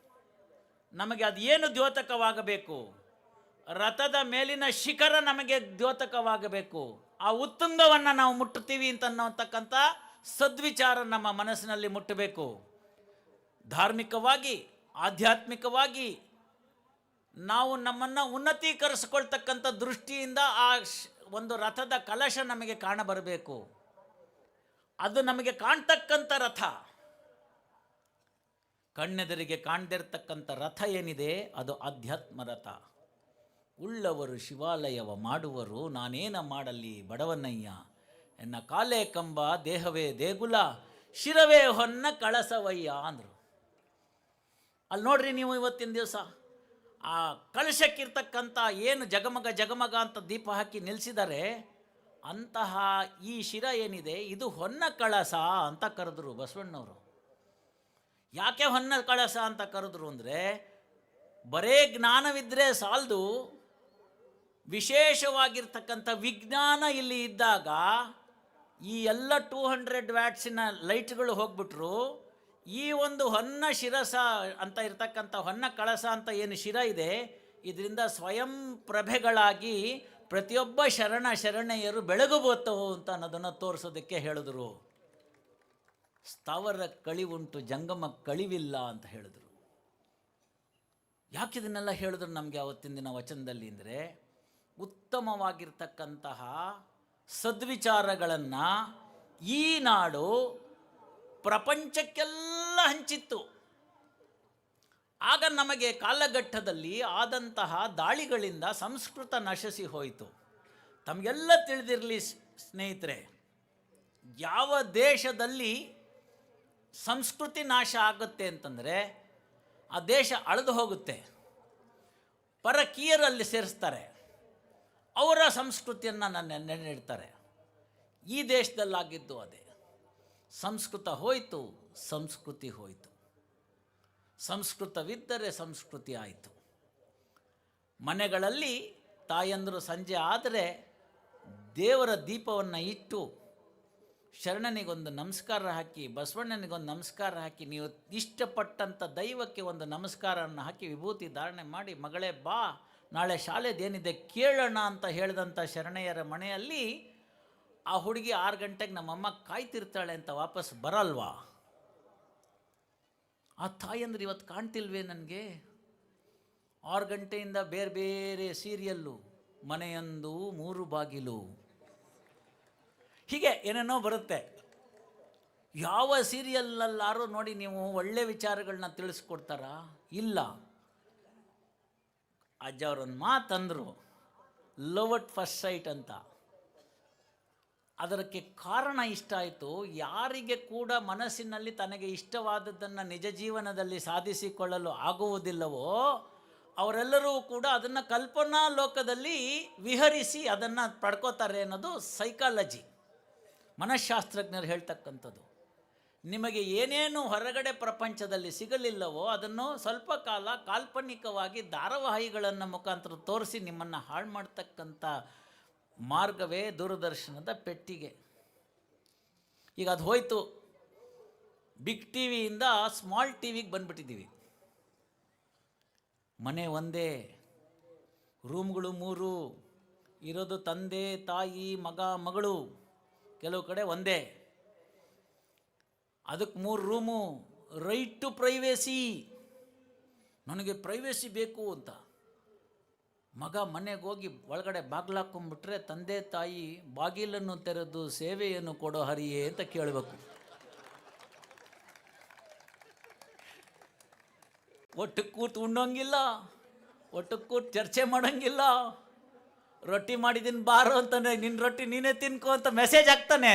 ನಮಗೆ ಅದೇನು ದ್ಯೋತಕವಾಗಬೇಕು? ರಥದ ಮೇಲಿನ ಶಿಖರ ನಮಗೆ ದ್ಯೋತಕವಾಗಬೇಕು. ಆ ಉತ್ತುಂಗವನ್ನು ನಾವು ಮುಟ್ಟುತ್ತೀವಿ ಅಂತ ಅನ್ನತಕ್ಕಂಥ ಸದ್ವಿಚಾರ ನಮ್ಮ ಮನಸ್ಸಿನಲ್ಲಿ ಮುಟ್ಟಬೇಕು. ಧಾರ್ಮಿಕವಾಗಿ, ಆಧ್ಯಾತ್ಮಿಕವಾಗಿ ನಾವು ನಮ್ಮನ್ನು ಉನ್ನತೀಕರಿಸ್ಕೊಳ್ತಕ್ಕಂಥ ದೃಷ್ಟಿಯಿಂದ ಆ ಒಂದು ರಥದ ಕಲಶ ನಮಗೆ ಕಾಣಬರಬೇಕು. ಅದು ನಮಗೆ ಕಾಣ್ತಕ್ಕಂಥ ರಥ. ಕಣ್ಣೆದರಿಗೆ ಕಾಣದಿರ್ತಕ್ಕಂಥ ರಥ ಏನಿದೆ? ಅದು ಅಧ್ಯಾತ್ಮ ರಥ. ಉಳ್ಳವರು ಶಿವಾಲಯವ ಮಾಡುವರು, ನಾನೇನ ಮಾಡಲಿ ಬಡವನಯ್ಯ? ಎನ್ನ ಕಾಲೇ ಕಂಬ, ದೇಹವೇ ದೇಗುಲ, ಶಿರವೇ ಹೊನ್ನ ಕಳಸವಯ್ಯ ಅಂದರು. ಅಲ್ಲಿ ನೋಡ್ರಿ ನೀವು ಇವತ್ತಿನ ದಿವಸ. ಆ ಕಳಶಕ್ಕಿರ್ತಕ್ಕಂಥ ಏನು ಜಗಮಗ ಜಗಮಗ ಅಂತ ದೀಪ ಹಾಕಿ ನಿಲ್ಲಿಸಿದರೆ ಅಂತಹ ಈ ಶಿರ ಏನಿದೆ, ಇದು ಹೊನ್ನ ಕಳಸ ಅಂತ ಕರೆದ್ರು ಬಸವಣ್ಣವರು. ಯಾಕೆ ಹೊನ್ನ ಕಳಸ ಅಂತ ಕರೆದ್ರು ಅಂದರೆ, ಬರೇ ಜ್ಞಾನವಿದ್ದರೆ ಸಾಲದು, ವಿಶೇಷವಾಗಿರ್ತಕ್ಕಂಥ ವಿಜ್ಞಾನ ಇಲ್ಲಿ ಇದ್ದಾಗ ಈ ಎಲ್ಲ ಟೂ ಹಂಡ್ರೆಡ್ ವ್ಯಾಟ್ಸಿನ ಲೈಟ್ಗಳು ಹೋಗ್ಬಿಟ್ರು ಈ ಒಂದು ಹೊನ್ನ ಶಿರಸ ಅಂತ ಇರತಕ್ಕಂಥ ಹೊನ್ನ ಕಳಸ ಅಂತ ಏನು ಶಿರ ಇದೆ, ಇದರಿಂದ ಸ್ವಯಂ ಪ್ರಭೆಗಳಾಗಿ ಪ್ರತಿಯೊಬ್ಬ ಶರಣ ಶರಣೆಯರು ಬೆಳಗುಬೋತವು ಅಂತ ಅನ್ನೋದನ್ನು ತೋರಿಸೋದಕ್ಕೆ ಹೇಳಿದ್ರು. ಸ್ಥಾವರ ಕಳಿವುಂಟು, ಜಂಗಮ ಕಳಿವಿಲ್ಲ ಅಂತ ಹೇಳಿದರು. ಯಾಕೆ ಇದನ್ನೆಲ್ಲ ಹೇಳಿದ್ರು ನಮಗೆ ಅವತ್ತಿನ ದಿನ ವಚನದಲ್ಲಿ ಅಂದರೆ, ಉತ್ತಮವಾಗಿರ್ತಕ್ಕಂತಹ ಸದ್ವಿಚಾರಗಳನ್ನು ಈ ನಾಡು ಪ್ರಪಂಚಕ್ಕೆಲ್ಲ ಹಂಚಿತ್ತು. ಆಗ ನಮಗೆ ಕಾಲಘಟ್ಟದಲ್ಲಿ ಆದಂತಹ ದಾಳಿಗಳಿಂದ ಸಂಸ್ಕೃತ ನಶಿಸಿ ಹೋಯಿತು. ತಮಗೆಲ್ಲ ತಿಳಿದಿರಲಿ ಸ್ನೇಹಿತರೆ, ಯಾವ ದೇಶದಲ್ಲಿ ಸಂಸ್ಕೃತಿ ನಾಶ ಆಗುತ್ತೆ ಅಂತಂದರೆ ಆ ದೇಶ ಅಳೆದು ಹೋಗುತ್ತೆ. ಪರಕೀಯರಲ್ಲಿ ಸೇರಿಸ್ತಾರೆ. ಅವರ ಸಂಸ್ಕೃತಿಯನ್ನು ನನ್ನ ನೆನೆಡ್ತಾರೆ. ಈ ದೇಶದಲ್ಲಾಗಿದ್ದು ಅದೇ. ಸಂಸ್ಕೃತ ಹೋಯಿತು, ಸಂಸ್ಕೃತಿ ಹೋಯಿತು. ಸಂಸ್ಕೃತವಿದ್ದರೆ ಸಂಸ್ಕೃತಿ ಆಯಿತು. ಮನೆಗಳಲ್ಲಿ ತಾಯಂದರು ಸಂಜೆ ಆದರೆ ದೇವರ ದೀಪವನ್ನು ಇಟ್ಟು ಶರಣನಿಗೊಂದು ನಮಸ್ಕಾರ ಹಾಕಿ, ಬಸವಣ್ಣನಿಗೊಂದು ನಮಸ್ಕಾರ ಹಾಕಿ, ನೀವು ಇಷ್ಟಪಟ್ಟಂಥ ದೈವಕ್ಕೆ ಒಂದು ನಮಸ್ಕಾರವನ್ನು ಹಾಕಿ ವಿಭೂತಿ ಧಾರಣೆ ಮಾಡಿ, ಮಗಳೇ ಬಾ, ನಾಳೆ ಶಾಲೆದೇನಿದೆ, ಕೇಳೋಣ ಅಂತ ಹೇಳಿದಂಥ ಶರಣೆಯರ ಮನೆಯಲ್ಲಿ ಆ ಹುಡುಗಿ ಆರು ಗಂಟೆಗೆ ನಮ್ಮಮ್ಮ ಕಾಯ್ತಿರ್ತಾಳೆ ಅಂತ ವಾಪಸ್ ಬರಲ್ವಾ? ಆ ತಾಯಂದ್ರೆ ಇವತ್ತು ಕಾಣ್ತಿಲ್ವೇ ನನಗೆ? ಆರು ಗಂಟೆಯಿಂದ ಬೇರೆ ಬೇರೆ ಸೀರಿಯಲ್ಲು, ಮನೆಯೊಂದು ಮೂರು ಬಾಗಿಲು. ಹೀಗೆ ಏನೇನೋ ಬರುತ್ತೆ. ಯಾವ ಸೀರಿಯಲ್ಲಲ್ಲಾರು ನೋಡಿ ನೀವು ಒಳ್ಳೆ ವಿಚಾರಗಳನ್ನ ತಿಳಿಸ್ಕೊಡ್ತಾರಾ? ಇಲ್ಲ. ಅಜ್ಜ ಅವರೊಂದು ಮಾತಂದರು, ಲವ್ ಅಟ್ ಫಸ್ಟ್ ಸೈಟ್ ಅಂತ. ಅದಕ್ಕೆ ಕಾರಣ ಇಷ್ಟ ಆಯಿತು. ಯಾರಿಗೆ ಕೂಡ ಮನಸ್ಸಿನಲ್ಲಿ ತನಗೆ ಇಷ್ಟವಾದದ್ದನ್ನು ನಿಜ ಜೀವನದಲ್ಲಿ ಸಾಧಿಸಿಕೊಳ್ಳಲು ಆಗುವುದಿಲ್ಲವೋ, ಅವರೆಲ್ಲರೂ ಕೂಡ ಅದನ್ನು ಕಲ್ಪನಾ ಲೋಕದಲ್ಲಿ ವಿಹರಿಸಿ ಅದನ್ನು ಪಡ್ಕೋತಾರೆ ಅನ್ನೋದು ಸೈಕಾಲಜಿ ಮನಃಶಾಸ್ತ್ರಜ್ಞರು ಹೇಳ್ತಕ್ಕಂಥದ್ದು. ನಿಮಗೆ ಏನೇನು ಹೊರಗಡೆ ಪ್ರಪಂಚದಲ್ಲಿ ಸಿಗಲಿಲ್ಲವೋ, ಅದನ್ನು ಸ್ವಲ್ಪ ಕಾಲ ಕಾಲ್ಪನಿಕವಾಗಿ ಧಾರಾವಾಹಿಗಳನ್ನು ಮುಖಾಂತರ ತೋರಿಸಿ ನಿಮ್ಮನ್ನು ಹಾಳು ಮಾಡ್ತಕ್ಕಂಥ ಮಾರ್ಗವೇ ದೂರದರ್ಶನದ ಪೆಟ್ಟಿಗೆ. ಈಗ ಅದು ಹೋಯಿತು. ಬಿಗ್ ಟಿ ವಿಯಿಂದ ಸ್ಮಾಲ್ ಟಿ ವಿಗೆ ಬಂದ್ಬಿಟ್ಟಿದ್ದೀವಿ. ಮನೆ ಒಂದೇ, ರೂಮ್ಗಳು ಮೂರು, ಇರೋದು ತಂದೆ, ತಾಯಿ, ಮಗ, ಮಗಳು, ಕೆಲವು ಕಡೆ ಒಂದೇ. ಅದಕ್ಕೆ ಮೂರು ರೂಮು ರೈಟ್ ಟು ಪ್ರೈವೇಸಿ ನನಗೆ ಪ್ರೈವೇಸಿ ಬೇಕು ಅಂತ. ಮಗ ಮನೆಗೆ ಹೋಗಿ ಒಳಗಡೆ ಬಾಗ್ಲಾಕೊಂಡ್ಬಿಟ್ರೆ ತಂದೆ ತಾಯಿ ಬಾಗಿಲನ್ನು ತೆರೆದು ಸೇವೆಯನ್ನು ಕೊಡೋ ಹರಿಯೇ ಅಂತ ಕೇಳಬೇಕು. ಒಟ್ಟು ಕೂತು ಉಣ್ಣೋಂಗಿಲ್ಲ, ಒಟ್ಟು ಕೂತು ಚರ್ಚೆ ಮಾಡೋಂಗಿಲ್ಲ. ರೊಟ್ಟಿ ಮಾಡಿದ್ದೀನಿ ಬಾರೋ ಅಂತಾನೆ ನಿನ್ನ ರೊಟ್ಟಿ ನೀನೇ ತಿನ್ಕೋ ಅಂತ ಮೆಸೇಜ್ ಹಾಕ್ತಾನೆ.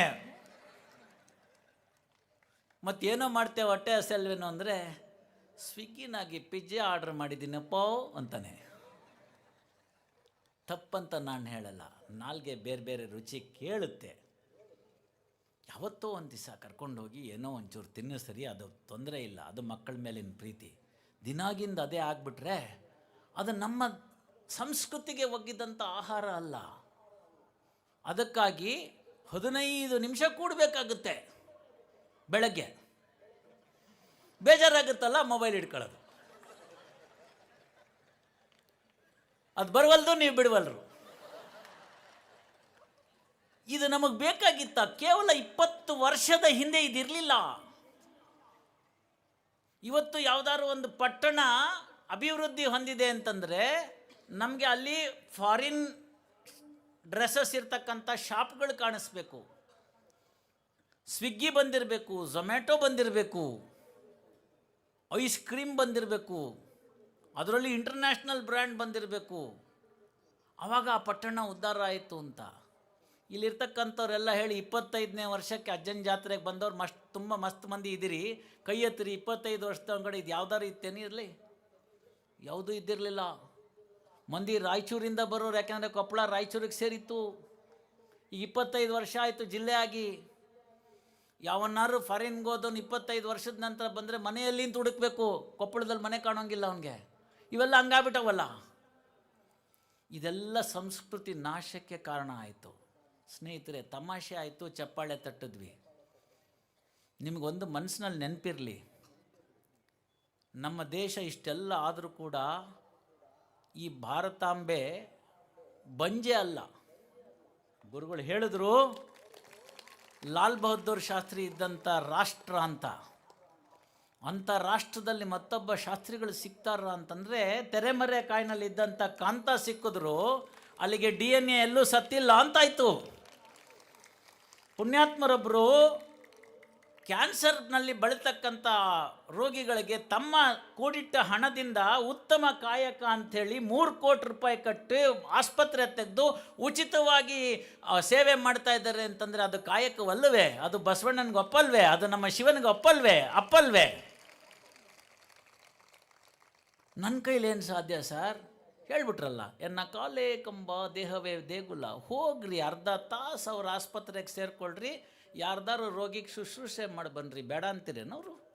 ಮತ್ತೇನೋ ಮಾಡ್ತೇವೆ ಹೊಟ್ಟೆ ಹಸಲ್ವೇನೋ ಅಂದರೆ, ಸ್ವಿಗ್ಗಿನಾಗಿ ಪಿಜ್ಜಾ ಆರ್ಡ್ರ್ ಮಾಡಿದ್ದೀನಪ್ಪ ಅಂತಾನೆ. ತಪ್ಪಂತ ನಾನು ಹೇಳಲ್ಲ. ನಾಲ್ಗೆ ಬೇರೆ ಬೇರೆ ರುಚಿ ಕೇಳುತ್ತೆ. ಯಾವತ್ತೋ ಒಂದು ದಿವಸ ಕರ್ಕೊಂಡೋಗಿ ಏನೋ ಒಂಚೂರು ತಿನ್ನಿಸ್ರಿ ಅದು ತೊಂದರೆ ಇಲ್ಲ. ಅದು ಮಕ್ಕಳ ಮೇಲಿನ ಪ್ರೀತಿ. ದಿನಾಗಿಂದ ಅದೇ ಆಗಿಬಿಟ್ರೆ ಅದು ನಮ್ಮ ಸಂಸ್ಕೃತಿಗೆ ಒಗ್ಗಿದಂಥ ಆಹಾರ ಅಲ್ಲ. ಅದಕ್ಕಾಗಿ ಹದಿನೈದು ನಿಮಿಷ ಕೂಡಬೇಕಾಗುತ್ತೆ. ಬೆಳಗ್ಗೆ. ಬೇಜಾರಾಗುತ್ತಲ್ಲ ಮೊಬೈಲ್ ಇಟ್ಕೊಳ್ಳೋದು ಅದು ಬರವಲ್ದು ನೀವು ಬಿಡವಲ್ರು. ಇದು ನಮಗೆ ಬೇಕಾಗಿತ್ತ, ಕೇವಲ ಇಪ್ಪತ್ತು ವರ್ಷದ ಹಿಂದೆ ಇದಿರಲಿಲ್ಲ. ಇವತ್ತು ಯಾವುದಾದ್ರು ಒಂದು ಪಟ್ಟಣ ಅಭಿವೃದ್ಧಿ ಹೊಂದಿದೆ ಅಂತಂದರೆ ನಮಗೆ ಅಲ್ಲಿ ಫಾರಿನ್ ಡ್ರೆಸ್ಸಸ್ ಇರ್ತಕ್ಕಂಥ ಶಾಪ್ಗಳು ಕಾಣಿಸ್ಬೇಕು. ಸ್ವಿಗ್ಗಿ ಬಂದಿರಬೇಕು, ಝೊಮ್ಯಾಟೊ ಬಂದಿರಬೇಕು, ಐಸ್ ಕ್ರೀಮ್ ಬಂದಿರಬೇಕು. ಅದರಲ್ಲಿ ಇಂಟರ್ನ್ಯಾಷನಲ್ ಬ್ರ್ಯಾಂಡ್ ಬಂದಿರಬೇಕು. ಆವಾಗ ಆ ಪಟ್ಟಣ ಉದ್ಧಾರ ಆಯಿತು ಅಂತ. ಇಲ್ಲಿರ್ತಕ್ಕಂಥವ್ರೆಲ್ಲ ಹೇಳಿ ಇಪ್ಪತ್ತೈದನೇ ವರ್ಷಕ್ಕೆ ಅಜ್ಜನ ಜಾತ್ರೆಗೆ ಬಂದವ್ರು ಮಸ್ತ್, ತುಂಬ ಮಸ್ತ್ ಮಂದಿ ಇದ್ದೀರಿ. ಕೈ ಎತ್ತಿರಿ, ಇಪ್ಪತ್ತೈದು ವರ್ಷದ ಒಳಗಡೆ ಇದು ಯಾವ್ದಾರು ಇತ್ತೇನೆ? ಇರಲಿ. ಯಾವುದೂ ಇದ್ದಿರಲಿಲ್ಲ. ಮಂದಿ ರಾಯಚೂರಿಂದ ಬರೋರು, ಯಾಕೆಂದರೆ ಕೊಪ್ಪಳ ರಾಯಚೂರಿಗೆ ಸೇರಿತ್ತು. ಈಗ ಇಪ್ಪತ್ತೈದು ವರ್ಷ ಆಯಿತು ಜಿಲ್ಲೆ ಆಗಿ. ಯಾವನ್ನಾರು ಫಾರಿನ್ಗೆ ಹೋದವ್ನು ಇಪ್ಪತ್ತೈದು ವರ್ಷದ ನಂತರ ಬಂದರೆ ಮನೆಯಲ್ಲಿಂತ ಹುಡುಕ್ಬೇಕು. ಕೊಪ್ಪಳದಲ್ಲಿ ಮನೆ ಕಾಣೋಂಗಿಲ್ಲ ಅವನಿಗೆ. ಇವೆಲ್ಲ ಹಂಗಾಗ್ಬಿಟ್ಟವಲ್ಲ. ಇದೆಲ್ಲ ಸಂಸ್ಕೃತಿ ನಾಶಕ್ಕೆ ಕಾರಣ ಆಯಿತು. ಸ್ನೇಹಿತರೆ, ತಮಾಷೆ ಆಯಿತು, ಚಪ್ಪಾಳೆ ತಟ್ಟಿದ್ವಿ. ನಿಮಗೊಂದು ಮನಸ್ಸಿನಲ್ಲಿ ನೆನಪಿರಲಿ. ನಮ್ಮ ದೇಶ ಇಷ್ಟೆಲ್ಲ ಆದರೂ ಕೂಡ ಈ ಭಾರತಾಂಬೆ ಬಂಜೆ ಅಲ್ಲ. ಗುರುಗಳು ಹೇಳಿದ್ರು, ಲಾಲ್ ಬಹದ್ದೂರ್ ಶಾಸ್ತ್ರಿ ಇದ್ದಂಥ ರಾಷ್ಟ್ರ ಅಂತ. ಅಂಥ ರಾಷ್ಟ್ರದಲ್ಲಿ ಮತ್ತೊಬ್ಬ ಶಾಸ್ತ್ರಿಗಳು ಸಿಗ್ತಾರ ಅಂತಂದರೆ ತೆರೆಮರೆ ಕಾಯಿನಲ್ಲಿ ಇದ್ದಂಥ ಕಾಂತ ಸಿಕ್ಕಿದ್ರು. ಅಲ್ಲಿಗೆ ಡಿ ಎನ್ ಎ ಎಲ್ಲೂ ಸತ್ತಿಲ್ಲ ಅಂತಾಯಿತು. ಪುಣ್ಯಾತ್ಮರೊಬ್ಬರು ಕ್ಯಾನ್ಸರ್ನಲ್ಲಿ ಬಳತಕ್ಕಂಥ ರೋಗಿಗಳಿಗೆ ತಮ್ಮ ಕೂಡಿಟ್ಟ ಹಣದಿಂದ ಉತ್ತಮ ಕಾಯಕ ಅಂಥೇಳಿ ಮೂರು ಕೋಟಿ ರೂಪಾಯಿ ಕಟ್ಟಿ ಆಸ್ಪತ್ರೆ ತೆಗೆದು ಉಚಿತವಾಗಿ ಸೇವೆ ಮಾಡ್ತಾ ಇದ್ದಾರೆ ಅಂತಂದರೆ ಅದು ಕಾಯಕವಲ್ಲವೇ? ಅದು ಬಸವಣ್ಣನಿಗೆ ಒಪ್ಪಲ್ವೇ? ಅದು ನಮ್ಮ ಶಿವನಿಗೆ ಒಪ್ಪಲ್ವೇ? ಅಪ್ಪಲ್ವೇ? ನನ್ನ ಕೈಲೇನು ಸಾಧ್ಯ ಸರ್? ಹೇಳ್ಬಿಟ್ರಲ್ಲ, ಎನ್ನ ಕಾಲೇ ಕಂಬ, ದೇಹವೇ ದೇಗುಲ. ಹೋಗ್ರಿ, ಅರ್ಧ ತಾಸು ಅವ್ರ ಆಸ್ಪತ್ರೆಗೆ ಸೇರ್ಕೊಳ್ರಿ, ಯಾರ್ದಾರು ರೋಗಿಗೆ ಶುಶ್ರೂಷೆ ಮಾಡಿ ಬನ್ನಿರಿ ಬೇಡ ಅಂತೀರೇನವರು